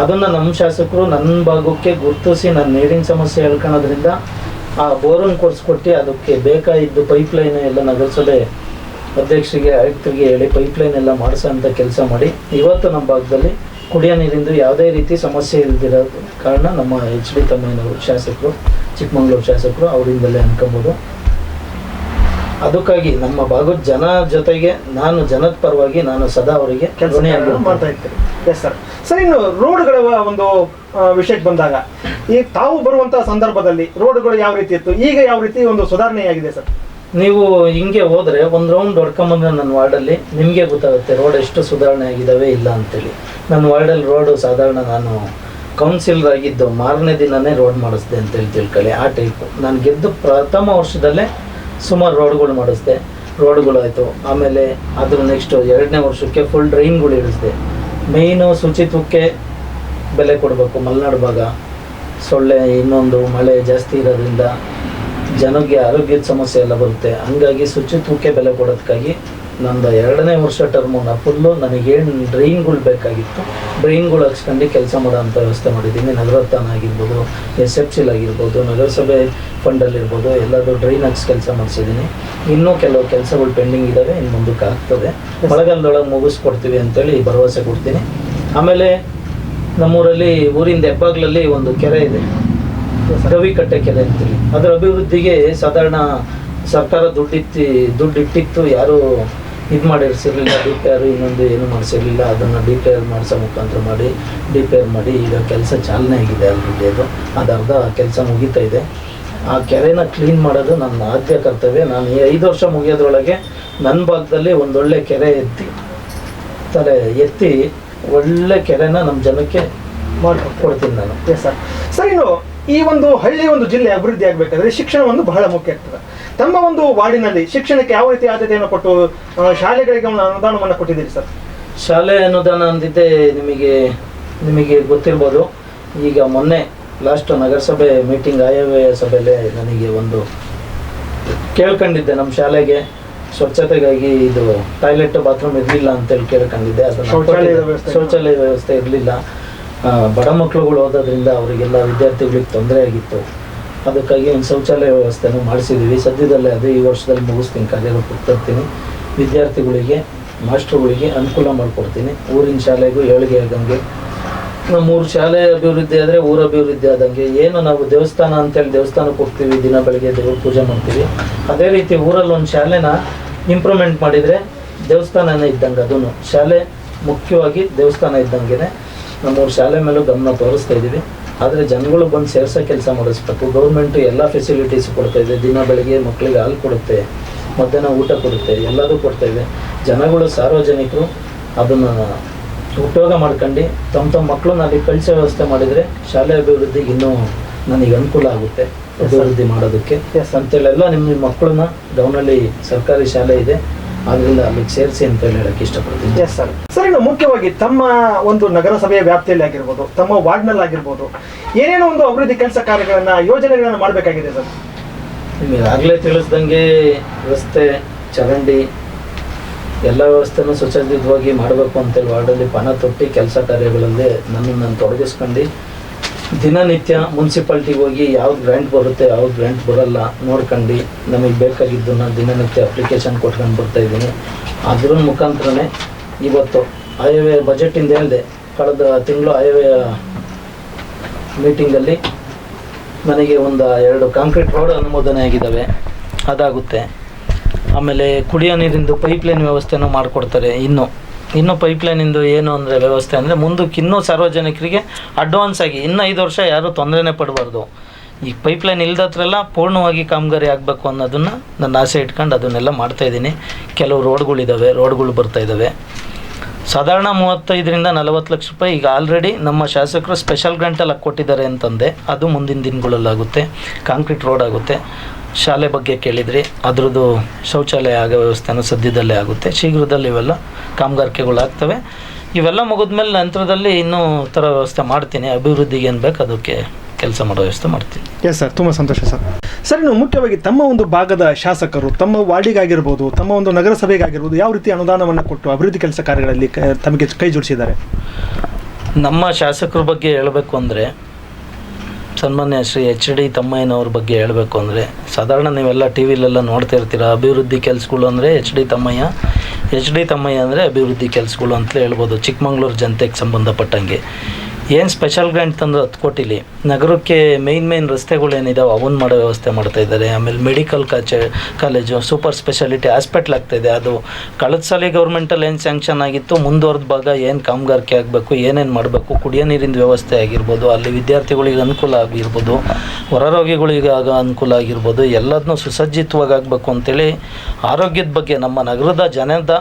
ಅದನ್ನು ನಮ್ಮ ಶಾಸಕರು ನನ್ನ ಭಾಗಕ್ಕೆ ಗುರುತಿಸಿ ನನ್ನ ನೀರಿನ ಸಮಸ್ಯೆ ಹೇಳ್ಕೊಳೋದ್ರಿಂದ ಆ ಬೋರನ್ನು ಕೊಡಿಸ್ಕೊಟ್ಟು ಅದಕ್ಕೆ ಬೇಕಾಗಿದ್ದು ಪೈಪ್ಲೈನ್ ಎಲ್ಲ ನಗರಸಭೆ ಅಧ್ಯಕ್ಷರಿಗೆ, ಆಯುಕ್ತರಿಗೆ ಹೇಳಿ ಪೈಪ್ಲೈನ್ ಎಲ್ಲ ಮಾಡಿಸೋಂಥ ಕೆಲಸ ಮಾಡಿ. ಇವತ್ತು ನಮ್ಮ ಭಾಗದಲ್ಲಿ ಕುಡಿಯೋ ನೀರಿಂದು ಯಾವುದೇ ರೀತಿ ಸಮಸ್ಯೆ ಇಲ್ದಿರೋ ಕಾರಣ ನಮ್ಮ ಎಚ್ ಡಿ ತಮ್ಮಯ್ಯನವರು ಶಾಸಕರು, ಚಿಕ್ಕಮಂಗ್ಳೂರು ಶಾಸಕರು ಅವರಿಂದಲೇ ಅನ್ಕೊಬೋದು. ಅದಕ್ಕಾಗಿ ನಮ್ಮ ಭಾಗದ ಜನ ಜೊತೆಗೆ ನಾನು ಜನದ ಪರವಾಗಿ ನಾನು ಸದಾ ಅವರಿಗೆ ಕೆಲಸ ಮಾಡ್ತಾ ಇರ್ತೀನಿ ಎಸ್ ಸರ್ ಸರ್ ಇನ್ನು ರೋಡ್ಗಳ ಒಂದು ವಿಷಯಕ್ಕೆ ಬಂದಾಗ ಈ ತಾವು ಬರುವಂತಹ ಸಂದರ್ಭದಲ್ಲಿ ರೋಡ್ಗಳು ಯಾವ ರೀತಿ ಇತ್ತು? ಈಗ ಯಾವ ರೀತಿ ಒಂದು ಸುಧಾರಣೆಯಾಗಿದೆ ಸರ್ ನೀವು ಹಿಂಗೆ ಹೋದ್ರೆ ಒಂದು ರೌಂಡ್ ಹೊಡ್ಕೊಂಬಂದ್ರೆ ನನ್ನ ವಾರ್ಡಲ್ಲಿ ನಿಮಗೆ ಗೊತ್ತಾಗುತ್ತೆ ರೋಡ್ ಎಷ್ಟು ಸುಧಾರಣೆ ಆಗಿದಾವೆ ಇಲ್ಲ ಅಂತೇಳಿ. ನನ್ನ ವಾರ್ಡಲ್ಲಿ ರೋಡು ಸಾಧಾರಣ ನಾನು ಕೌನ್ಸಿಲರ್ ಆಗಿದ್ದು ಮಾರನೇ ದಿನನೇ ರೋಡ್ ಮಾಡಿಸ್ದೆ ಅಂತೇಳಿ ತಿಳ್ಕೊಳ್ಳಿ. ಆ ಟೈಪು ನಾನು ಗೆದ್ದು ಪ್ರಥಮ ವರ್ಷದಲ್ಲೇ ಸುಮಾರು ರೋಡ್ಗಳು ಮಾಡಿಸ್ದೆ. ರೋಡ್ಗಳಾಯಿತು. ಆಮೇಲೆ ಅದ್ರ ನೆಕ್ಸ್ಟು ಎರಡನೇ ವರ್ಷಕ್ಕೆ ಫುಲ್ ಡ್ರೈನ್ಗಳು ಇಳಿಸ್ದೆ ಮೇಯ್ನು ಶುಚಿತ್ವಕ್ಕೆ ಬೆಲೆ ಕೊಡಬೇಕು ಮಲೆನಾಡು ಭಾಗ. ಸೊಳ್ಳೆ, ಇನ್ನೊಂದು ಮಳೆ ಜಾಸ್ತಿ ಇರೋದ್ರಿಂದ ಜನಕ್ಕೆ ಆರೋಗ್ಯದ ಸಮಸ್ಯೆ ಎಲ್ಲ ಬರುತ್ತೆ. ಹಂಗಾಗಿ ಶುಚಿತ್ವಕ್ಕೆ ಬೆಲೆ ಕೊಡೋದಕ್ಕಾಗಿ ನಂದು ಎರಡನೇ ವರ್ಷ ಟರ್ಮು ನಾ ಫುಲ್ಲು ನನಗೇನು ಡ್ರೈನ್ಗಳು ಬೇಕಾಗಿತ್ತು. ಡ್ರೈನ್ಗಳು ಹಚ್ಕೊಂಡು ಕೆಲಸ ಮಾಡೋಂಥ ವ್ಯವಸ್ಥೆ ಮಾಡಿದ್ದೀನಿ. ನಗರತ್ತಾನ ಆಗಿರ್ಬೋದು ಎಸ್ ಎಫ್ ಸಿಲ್ ಆಗಿರ್ಬೋದು, ನಗರಸಭೆ ಫಂಡಲ್ಲಿರ್ಬೋದು ಎಲ್ಲದೂ ಡ್ರೈನ್ ಹಾಕ್ಸ್ ಕೆಲಸ ಮಾಡಿಸಿದ್ದೀನಿ. ಇನ್ನೂ ಕೆಲವು ಕೆಲಸಗಳು ಪೆಂಡಿಂಗ್ ಇದ್ದಾವೆ ಇನ್ನು ಮುಂದಕ್ಕೆ ಆಗ್ತದೆ. ಮಳೆಗಾಲದೊಳಗೆ ಮುಗಿಸ್ಕೊಡ್ತೀವಿ ಅಂತೇಳಿ ಭರವಸೆ ಕೊಡ್ತೀನಿ. ಆಮೇಲೆ ನಮ್ಮೂರಲ್ಲಿ ಊರಿಂದ ಹೆಬ್ಬಾಗ್ಲಲ್ಲಿ ಒಂದು ಕೆರೆ ಇದೆ. ರವಿಕಟ್ಟೆ ಕೆರೆ ಅಂತೀವಿ. ಅದರ ಅಭಿವೃದ್ಧಿಗೆ ಸಾಧಾರಣ ಸರ್ಕಾರ ದುಡ್ಡಿತ್ತಿ ದುಡ್ಡು ಇಟ್ಟಿತ್ತು ಯಾರು ಇದು ಮಾಡಿರ್ಸಿರ್ಲಿಲ್ಲ ಆರ್ ಇನ್ನೊಂದು ಏನು ಮಾಡಿಸಿರ್ಲಿಲ್ಲ, ಅದನ್ನು ಡಿ ಪಿ ಆರ್ ಮಾಡಿಸೋ ಮುಖಾಂತರ ಮಾಡಿ ಡಿ ಪಿ ಆರ್ ಮಾಡಿ ಈಗ ಕೆಲಸ ಚಾಲನೆ ಆಗಿದೆ ಆಲ್ರೆಡಿ ಅದು. ಅದರ್ಧ ಕೆಲಸ ಮುಗೀತಾ ಇದೆ. ಆ ಕೆರೆನ ಕ್ಲೀನ್ ಮಾಡೋದು ನನ್ನ ಆದ್ಯ ಕರ್ತವ್ಯ. ನಾನು ಈ ಐದು ವರ್ಷ ಮುಗಿಯೋದ್ರೊಳಗೆ ನನ್ನ ಭಾಗದಲ್ಲಿ ಒಂದೊಳ್ಳೆ ಕೆರೆ ಎತ್ತಿ, ತಲೆ ಎತ್ತಿ ಒಳ್ಳೆ ಕೆರೆನ ನಮ್ಮ ಜನಕ್ಕೆ ಮಾಡಿ ಕೊಡ್ತೀನಿ ನಾನು ಸರ್ ಸರ್ ಇನ್ನು ಈ ಒಂದು ಹಳ್ಳಿ ಒಂದು ಜಿಲ್ಲೆ ಅಭಿವೃದ್ಧಿ ಆಗಬೇಕಾದ್ರೆ ಶಿಕ್ಷಣ ಒಂದು ಬಹಳ ಮುಖ್ಯ ಆಗ್ತದೆ. ತಮ್ಮ ಒಂದು ವಾರ್ಡಿನಲ್ಲಿ ಶಿಕ್ಷಣಕ್ಕೆ ಯಾವ ರೀತಿ ಆದ್ಯತೆಯನ್ನು ಕೊಟ್ಟು ಶಾಲೆಗಳಿಗೆ ಅನುದಾನವನ್ನು ಕೊಟ್ಟಿದ್ದೀರಿ ಸರ್? ಶಾಲೆ ಅನುದಾನ ಅಂದಿದ್ದೆ ನಿಮಗೆ ನಿಮಗೆ ಗೊತ್ತಿರ್ಬೋದು. ಈಗ ಮೊನ್ನೆ ಲಾಸ್ಟ್ ನಗರಸಭೆ ಮೀಟಿಂಗ್ ಆಯವ್ಯಯ ಸಭೆಯಲ್ಲಿ ನನಗೆ ಒಂದು ಕೇಳ್ಕೊಂಡಿದ್ದೆ ನಮ್ಮ ಶಾಲೆಗೆ. ಸ್ವಚ್ಛತೆಗಾಗಿ ಇದು ಟಾಯ್ಲೆಟ್ ಬಾತ್ರೂಮ್ ಇರಲಿಲ್ಲ ಅಂತೇಳಿ ಕೇಳ್ಕೊಂಡಿದ್ದೆ. ಅದನ್ನು ಶೌಚಾಲಯ ವ್ಯವಸ್ಥೆ ಶೌಚಾಲಯ ವ್ಯವಸ್ಥೆ ಇರಲಿಲ್ಲ. ಬಡ ಮಕ್ಕಳುಗಳು ಓದೋದ್ರಿಂದ ಅವರಿಗೆಲ್ಲ ವಿದ್ಯಾರ್ಥಿಗಳಿಗೆ ತೊಂದರೆ ಆಗಿತ್ತು. ಅದಕ್ಕಾಗಿ ಒಂದು ಶೌಚಾಲಯ ವ್ಯವಸ್ಥೆನೂ ಮಾಡಿಸಿದ್ದೀವಿ. ಸದ್ಯದಲ್ಲೇ ಅದೇ ಈ ವರ್ಷದಲ್ಲಿ ಮುಗಿಸ್ತೀನಿ ಕಾರ್ಯಗಳು ತರ್ತೀನಿ ವಿದ್ಯಾರ್ಥಿಗಳಿಗೆ, ಮಾಸ್ಟ್ರುಗಳಿಗೆ ಅನುಕೂಲ ಮಾಡಿಕೊಡ್ತೀನಿ. ಊರಿನ ಶಾಲೆಗೂ ಏಳಿಗೆ ಆಗಂಗೆ ನಮ್ಮೂರು ಶಾಲೆ ಅಭಿವೃದ್ಧಿ ಆದರೆ ಊರ ಅಭಿವೃದ್ಧಿ ಆದಂಗೆ. ಏನು ನಾವು ದೇವಸ್ಥಾನ ಅಂತೇಳಿ ದೇವಸ್ಥಾನಕ್ಕೆ ಹೋಗ್ತೀವಿ, ದಿನ ಬೆಳಗ್ಗೆ ದೇವ್ರ ಪೂಜೆ ಮಾಡ್ತೀವಿ. ಅದೇ ರೀತಿ ಊರಲ್ಲಿ ಒಂದು ಶಾಲೆನ ಇಂಪ್ರೂವ್ಮೆಂಟ್ ಮಾಡಿದರೆ ದೇವಸ್ಥಾನನೇ ಇದ್ದಂಗೆ ಅದೂ ಶಾಲೆ ಮುಖ್ಯವಾಗಿ ದೇವಸ್ಥಾನ ಇದ್ದಂಗೆ ನಮ್ಮೂರು ಶಾಲೆ ಮೇಲೂ ಗಮನ ತೋರಿಸ್ತಾ ಇದ್ದೀವಿ. ಆದರೆ ಜನಗಳು ಬಂದು ಸೇರ್ಸೋ ಕೆಲಸ ಮಾಡಿಸ್ಬೇಕು. ಗೌರ್ಮೆಂಟು ಎಲ್ಲ ಫೆಸಿಲಿಟೀಸ್ ಕೊಡ್ತಾ ಇದೆ. ದಿನ ಬೆಳಗ್ಗೆ ಮಕ್ಕಳಿಗೆ ಹಾಲು ಕೊಡುತ್ತೆ ಮಧ್ಯಾಹ್ನ ಊಟ ಕೊಡುತ್ತೆ ಎಲ್ಲದೂ ಕೊಡ್ತಾ ಇದೆ. ಜನಗಳು ಸಾರ್ವಜನಿಕರು ಅದನ್ನು ಉಪಯೋಗ ಮಾಡ್ಕೊಂಡು ತಮ್ಮ ತಮ್ಮ ಮಕ್ಕಳನ್ನ ಅಲ್ಲಿ ಕಳಿಸೋ ವ್ಯವಸ್ಥೆ ಮಾಡಿದರೆ ಶಾಲೆ ಅಭಿವೃದ್ಧಿಗೆ ಇನ್ನೂ ನನಗೆ ಅನುಕೂಲ ಆಗುತ್ತೆ ಅಭಿವೃದ್ಧಿ ಮಾಡೋದಕ್ಕೆ. ಅಂತೇಳೆಲ್ಲ ನಿಮ್ಮ ನಿಮ್ಮ ಮಕ್ಕಳನ್ನ ಡೌನಲ್ಲಿ ಸರ್ಕಾರಿ ಶಾಲೆ ಇದೆ. ಆದ್ದರಿಂದ ಅಲ್ಲಿಗೆ ಸೇರಿಸಿ ಅಂತ ಹೇಳಿ ಹೇಳಕ್ಕೆ ಇಷ್ಟಪಡ್ತೀನಿ. ಎಸ್ ಸರ್ ಸರ್ ಇನ್ನು ಮುಖ್ಯವಾಗಿ ತಮ್ಮ ಒಂದು ನಗರಸಭೆಯ ವ್ಯಾಪ್ತಿಯಲ್ಲಿ ಆಗಿರ್ಬೋದು ತಮ್ಮ ವಾರ್ಡ್ನಲ್ಲಿ ಆಗಿರ್ಬೋದು ಏನೇನೋ ಒಂದು ಅಭಿವೃದ್ಧಿ ಕೆಲಸ ಕಾರ್ಯಗಳನ್ನ ಯೋಜನೆಗಳನ್ನು ಮಾಡಬೇಕಾಗಿದೆ ಸರ್ ನಿಮಗೆ ಆಗಲೇ ತಿಳಿಸ್ದಂಗೆ ರಸ್ತೆ ಚರಂಡಿ ಎಲ್ಲ ವ್ಯವಸ್ಥೆನೂ ಸುಸಜ್ಜಿತವಾಗಿ ಮಾಡಬೇಕು ಅಂತೇಳಿ ವಾರ್ಡಲ್ಲಿ ಪಣ ತೊಟ್ಟಿ ಕೆಲಸ ಕಾರ್ಯಗಳಲ್ಲಿ ನನ್ನನ್ನು ನಾನು ತೊಡಗಿಸ್ಕೊಂಡು ದಿನನಿತ್ಯ ಮುನ್ಸಿಪಾಲ್ಟಿಗೆ ಹೋಗಿ ಯಾವ್ದು ಗ್ರ್ಯಾಂಟ್ ಬರುತ್ತೆ ಯಾವ ಗ್ರ್ಯಾಂಟ್ ಬರಲ್ಲ ನೋಡ್ಕೊಂಡು ನಮಗೆ ಬೇಕಾಗಿದ್ದನ್ನು ದಿನನಿತ್ಯ ಅಪ್ಲಿಕೇಶನ್ ಕೊಟ್ಕೊಂಡು ಬರ್ತಾ ಇದ್ದೀನಿ. ಅದ್ರ ಮುಖಾಂತರನೇ ಇವತ್ತು ಆಯವ್ಯಯ ಬಜೆಟಿಂದ ಹೇಳಿದೆ, ಕಳೆದ ತಿಂಗಳು ಆಯವ್ಯಯ ಮೀಟಿಂಗಲ್ಲಿ ನನಗೆ ಒಂದು ಎರಡು ಕಾಂಕ್ರೀಟ್ ರೋಡ್ ಅನುಮೋದನೆ ಆಗಿದ್ದಾವೆ, ಅದಾಗುತ್ತೆ. ಆಮೇಲೆ ಕುಡಿಯೋ ನೀರಿಂದು ಪೈಪ್ಲೈನ್ ವ್ಯವಸ್ಥೆನೂ ಮಾಡಿಕೊಡ್ತಾರೆ ಇನ್ನು. ಇನ್ನು ಪೈಪ್ಲೈನಿಂದು ಏನು ಅಂದರೆ ವ್ಯವಸ್ಥೆ ಅಂದರೆ ಮುಂದಕ್ಕೆ ಇನ್ನೂ ಸಾರ್ವಜನಿಕರಿಗೆ ಅಡ್ವಾನ್ಸ್ ಆಗಿ ಇನ್ನೂ ಐದು ವರ್ಷ ಯಾರೂ ತೊಂದರೆನೇ ಪಡಬಾರ್ದು. ಈ ಪೈಪ್ಲೈನ್ ಇಲ್ದತ್ರೆಲ್ಲ ಪೂರ್ಣವಾಗಿ ಕಾಮಗಾರಿ ಆಗಬೇಕು ಅನ್ನೋದನ್ನು ನನ್ನ ಆಸೆ ಇಟ್ಕೊಂಡು ಅದನ್ನೆಲ್ಲ ಮಾಡ್ತಾಯಿದ್ದೀನಿ ಕೆಲವು ರೋಡ್ಗಳಿದ್ದಾವೆ ರೋಡ್ಗಳು ಬರ್ತಾ ಇದ್ದಾವೆ ಸಾಧಾರಣ ಮೂವತ್ತೈದರಿಂದ ನಲವತ್ತು ಲಕ್ಷ ರೂಪಾಯಿ ಈಗ ಆಲ್ರೆಡಿ ನಮ್ಮ ಶಾಸಕರು ಸ್ಪೆಷಲ್ ಗ್ರಾಂಟಲ್ಲಿ ಕೊಟ್ಟಿದ್ದಾರೆ ಅಂತಂದೆ. ಅದು ಮುಂದಿನ ದಿನಗಳಲ್ಲಾಗುತ್ತೆ. ಕಾಂಕ್ರೀಟ್ ರೋಡ್ ಆಗುತ್ತೆ. ಶಾಲೆ ಬಗ್ಗೆ ಕೇಳಿದ್ರಿ ಅದರದ್ದು ಶೌಚಾಲಯ ಆಗೋ ವ್ಯವಸ್ಥೆನೂ ಸದ್ಯದಲ್ಲೇ ಆಗುತ್ತೆ. ಶೀಘ್ರದಲ್ಲಿ ಇವೆಲ್ಲ ಕಾಮಗಾರಿಕೆಗಳಾಗ್ತವೆ ಇವೆಲ್ಲ ಮುಗಿದ್ಮೇಲೆ ನಂತರದಲ್ಲಿ ಇನ್ನೂ ಥರ ವ್ಯವಸ್ಥೆ ಮಾಡ್ತೀನಿ. ಅಭಿವೃದ್ಧಿಗೆ ಏನು ಬೇಕು ಅದಕ್ಕೆ ಕೆಲಸ ಮಾಡೋ ವ್ಯವಸ್ಥೆ ಮಾಡ್ತೀನಿ. ಎಸ್ ಸರ್ ತುಂಬ ಸಂತೋಷ ಸರ್ ಸರ್ ಇನ್ನು ಮುಖ್ಯವಾಗಿ ತಮ್ಮ ಒಂದು ಭಾಗದ ಶಾಸಕರು ತಮ್ಮ ವಾರ್ಡಿಗಾಗಿರ್ಬೋದು ತಮ್ಮ ಒಂದು ನಗರಸಭೆಗಾಗಿರ್ಬೋದು ಯಾವ ರೀತಿ ಅನುದಾನವನ್ನು ಕೊಟ್ಟು ಅಭಿವೃದ್ಧಿ ಕೆಲಸ ಕಾರ್ಯಗಳಲ್ಲಿ ಕ- ತಮಗೆ ಕೈ ಜೋಡಿಸಿದ್ದಾರೆ? ನಮ್ಮ ಶಾಸಕರ ಬಗ್ಗೆ ಹೇಳಬೇಕು ಅಂದರೆ ಸನ್ಮಾನ್ಯ ಶ್ರೀ ಎಚ್ ಡಿ ತಮ್ಮಯ್ಯನವ್ರ ಬಗ್ಗೆ ಹೇಳಬೇಕು ಅಂದರೆ, ಸಾಧಾರಣ ನೀವೆಲ್ಲ ಟಿ ವಿಲೆಲ್ಲ ನೋಡ್ತಾ ಇರ್ತೀರ ಅಭಿವೃದ್ಧಿ ಕೆಲಸಗಳು ಅಂದರೆ H D Thammaiah, H D Thammaiah ಅಂದರೆ ಅಭಿವೃದ್ಧಿ ಕೆಲಸಗಳು ಅಂತಲೇ ಹೇಳ್ಬೋದು, ಚಿಕ್ಕಮಂಗ್ಳೂರು ಜನತೆಗೆ ಸಂಬಂಧಪಟ್ಟಂಗೆ. ಏನು ಸ್ಪೆಷಲ್ ಗ್ರ್ಯಾಂಟ್ ತಂದು ಹತ್ತು ಕೋಟಿಲಿ ನಗರಕ್ಕೆ ಮೇಯ್ನ್ ಮೇಯ್ನ್ ರಸ್ತೆಗಳೇನಿದಾವೆ ಅವನ್ನ ಮಾಡೋ ವ್ಯವಸ್ಥೆ ಮಾಡ್ತಾ ಇದ್ದಾರೆ. ಆಮೇಲೆ ಮೆಡಿಕಲ್ ಕಾಚೆ ಕಾಲೇಜು ಸೂಪರ್ ಸ್ಪೆಷಾಲಿಟಿ ಹಾಸ್ಪಿಟ್ಲ್ ಆಗ್ತಾಯಿದೆ ಅದು ಕಳೆದ ಸಲ ಗೌರ್ಮೆಂಟಲ್ಲಿ ಏನು ಸ್ಯಾಂಕ್ಷನ್ ಆಗಿತ್ತು, ಮುಂದುವರೆದ ಭಾಗ ಏನು ಕಾಮಗಾರಿಕೆ ಆಗಬೇಕು, ಏನೇನು ಮಾಡಬೇಕು, ಕುಡಿಯೋ ನೀರಿನ ವ್ಯವಸ್ಥೆ ಆಗಿರ್ಬೋದು, ಅಲ್ಲಿ ವಿದ್ಯಾರ್ಥಿಗಳಿಗೆ ಅನುಕೂಲ ಆಗಿರ್ಬೋದು, ಹೊರ ರೋಗಿಗಳಿಗೆ ಆಗ ಅನುಕೂಲ ಆಗಿರ್ಬೋದು ಎಲ್ಲದನ್ನೂ ಸುಸಜ್ಜಿತವಾಗಿ ಆಗಬೇಕು ಅಂತೇಳಿ ಆರೋಗ್ಯದ ಬಗ್ಗೆ ನಮ್ಮ ನಗರದ ಜನದ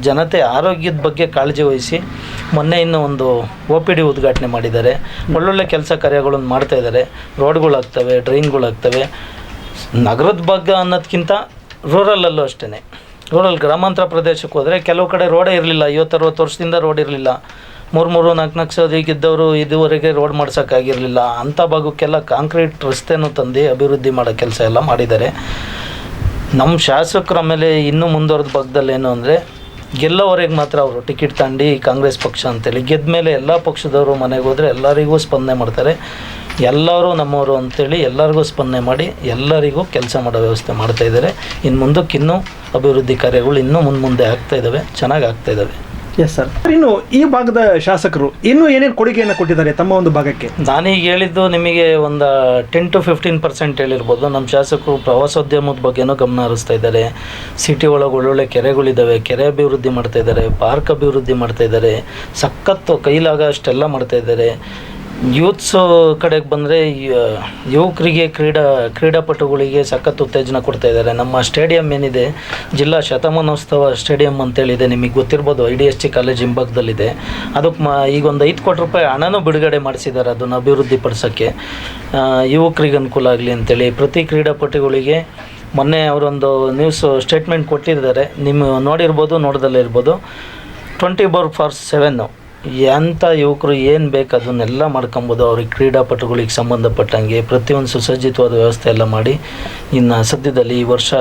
ಜನತೆ ಆರೋಗ್ಯದ ಬಗ್ಗೆ ಕಾಳಜಿ ವಹಿಸಿ ಮೊನ್ನೆ ಇನ್ನು ಒಂದು ಒ ಪಿ ಡಿ ಉದ್ಘಾಟನೆ ಮಾಡಿದ್ದಾರೆ. ಒಳ್ಳೊಳ್ಳೆ ಕೆಲಸ ಕಾರ್ಯಗಳನ್ನು ಮಾಡ್ತಾ ಇದ್ದಾರೆ. ರೋಡ್ಗಳಾಗ್ತವೆ, ಡ್ರೈನ್ಗಳಾಗ್ತವೆ. ನಗರದ ಭಾಗ ಅನ್ನೋದಕ್ಕಿಂತ ರೂರಲಲ್ಲೂ ಅಷ್ಟೇ ರೂರಲ್ ಗ್ರಾಮಾಂತರ ಪ್ರದೇಶಕ್ಕೆ ಹೋದರೆ ಕೆಲವು ಕಡೆ ರೋಡೇ ಇರಲಿಲ್ಲ. ಐವತ್ತರವತ್ತು ವರ್ಷದಿಂದ ರೋಡ್ ಇರಲಿಲ್ಲ. ಮೂರು ಮೂರು, ನಾಲ್ಕು ನಾಲ್ಕು ಸಾವಿರಕ್ಕಿದ್ದವರು ಇದುವರೆಗೆ ರೋಡ್ ಮಾಡ್ಸೋಕ್ಕಾಗಿರಲಿಲ್ಲ ಅಂಥ ಭಾಗಕ್ಕೆಲ್ಲ ಕಾಂಕ್ರೀಟ್ ರಸ್ತೆನೂ ತಂದು ಅಭಿವೃದ್ಧಿ ಮಾಡೋ ಕೆಲಸ ಎಲ್ಲ ಮಾಡಿದ್ದಾರೆ. ನಮ್ಮ ಶಾಸಕರ ಮೇಲೆ ಇನ್ನೂ ಮುಂದುವರೆದ ಭಾಗದಲ್ಲಿ ಏನು ಅಂದರೆ ಗೆಲ್ಲೋವರೆಗೆ ಮಾತ್ರ ಅವರು ಟಿಕೆಟ್ ತಗೊಂಡು ಕಾಂಗ್ರೆಸ್ ಪಕ್ಷ ಅಂತೇಳಿ ಗೆದ್ದ ಮೇಲೆ ಎಲ್ಲ ಪಕ್ಷದವರು ಮನೆಗೆ ಹೋದರೆ ಎಲ್ಲರಿಗೂ ಸ್ಪಂದನೆ ಮಾಡ್ತಾರೆ. ಎಲ್ಲರೂ ನಮ್ಮವರು ಅಂತೇಳಿ ಎಲ್ಲರಿಗೂ ಸ್ಪಂದನೆ ಮಾಡಿ ಎಲ್ಲರಿಗೂ ಕೆಲಸ ಮಾಡೋ ವ್ಯವಸ್ಥೆ ಮಾಡ್ತಾಯಿದ್ದಾರೆ ಇನ್ನು ಮುಂದಕ್ಕೆ ಇನ್ನೂ ಅಭಿವೃದ್ಧಿ ಕಾರ್ಯಗಳು ಇನ್ನೂ ಮುಂದೆ ಮುಂದೆ ಆಗ್ತಾ ಚೆನ್ನಾಗಿ ಆಗ್ತಾ ಇದ್ದಾವೆ ಎಸ್ ಸರ್, ಇನ್ನು ಈ ಭಾಗದ ಶಾಸಕರು ಇನ್ನೂ ಏನೇನು ಕೊಡುಗೆಯನ್ನು ಕೊಟ್ಟಿದ್ದಾರೆ ತಮ್ಮ ಒಂದು ಭಾಗಕ್ಕೆ? ನಾನೀಗ ಹೇಳಿದ್ದು ನಿಮಗೆ ಒಂದು ಟೆನ್ ಟು ಫಿಫ್ಟೀನ್ ಪರ್ಸೆಂಟ್ ಹೇಳಿರ್ಬೋದು. ನಮ್ಮ ಶಾಸಕರು ಪ್ರವಾಸೋದ್ಯಮದ ಬಗ್ಗೆನೂ ಗಮನ ಹರಿಸ್ತಾ ಇದ್ದಾರೆ. ಸಿಟಿ ಒಳಗೆ ಒಳ್ಳೊಳ್ಳೆ ಕೆರೆಗಳಿದ್ದಾವೆ ಕೆರೆ ಅಭಿವೃದ್ಧಿ ಮಾಡ್ತಾ ಇದ್ದಾರೆ. ಪಾರ್ಕ್ ಅಭಿವೃದ್ಧಿ ಮಾಡ್ತಾ ಇದ್ದಾರೆ. ಸಖತ್ತು ಕೈಲಾಗ ಅಷ್ಟೆಲ್ಲ ಮಾಡ್ತಾ ಇದ್ದಾರೆ. ಯೂತ್ಸ್ ಕಡೆಗೆ ಬಂದರೆ ಯುವಕರಿಗೆ ಕ್ರೀಡಾ, ಕ್ರೀಡಾಪಟುಗಳಿಗೆ ಸಖತ್ ಉತ್ತೇಜನ ಕೊಡ್ತಾ ಇದ್ದಾರೆ. ನಮ್ಮ ಸ್ಟೇಡಿಯಂ ಏನಿದೆ, ಜಿಲ್ಲಾ ಶತಮಾನೋತ್ಸವ ಸ್ಟೇಡಿಯಂ ಅಂತೇಳಿದೆ, ನಿಮಗೆ ಗೊತ್ತಿರ್ಬೋದು, I D S T college ಹಿಂಭಾಗದಲ್ಲಿದೆ. ಅದಕ್ಕೆ ಮ ಈಗ ಒಂದು ಐದು ಕೋಟಿ ರೂಪಾಯಿ ಹಣನೂ ಬಿಡುಗಡೆ ಮಾಡಿಸಿದ್ದಾರೆ ಅದನ್ನು ಅಭಿವೃದ್ಧಿ ಪಡಿಸೋಕ್ಕೆ ಯುವಕರಿಗೆ ಅನುಕೂಲ ಆಗಲಿ ಅಂತೇಳಿ ಪ್ರತಿ ಕ್ರೀಡಾಪಟುಗಳಿಗೆ ಮೊನ್ನೆ ಅವರೊಂದು ನ್ಯೂಸ್ ಸ್ಟೇಟ್ಮೆಂಟ್ ಕೊಟ್ಟಿದ್ದಾರೆ. ನಿಮ್ಮ ನೋಡಿರ್ಬೋದು, ನೋಡ್ದಲ್ಲೇ ಇರ್ಬೋದು. ಟ್ವೆಂಟಿ ಬೋರ್ ಫಾರ್ ಸೆವೆನ್ನು ಎಂಥ ಯುವಕರು ಏನು ಬೇಕು ಅದನ್ನೆಲ್ಲ ಮಾಡ್ಕೊಬೋದು. ಅವ್ರಿಗೆ ಕ್ರೀಡಾಪಟುಗಳಿಗೆ ಸಂಬಂಧಪಟ್ಟಂಗೆ ಪ್ರತಿಯೊಂದು ಸುಸಜ್ಜಿತವಾದ ವ್ಯವಸ್ಥೆ ಎಲ್ಲ ಮಾಡಿ ಇನ್ನು ಸದ್ಯದಲ್ಲಿ ಈ ವರ್ಷ,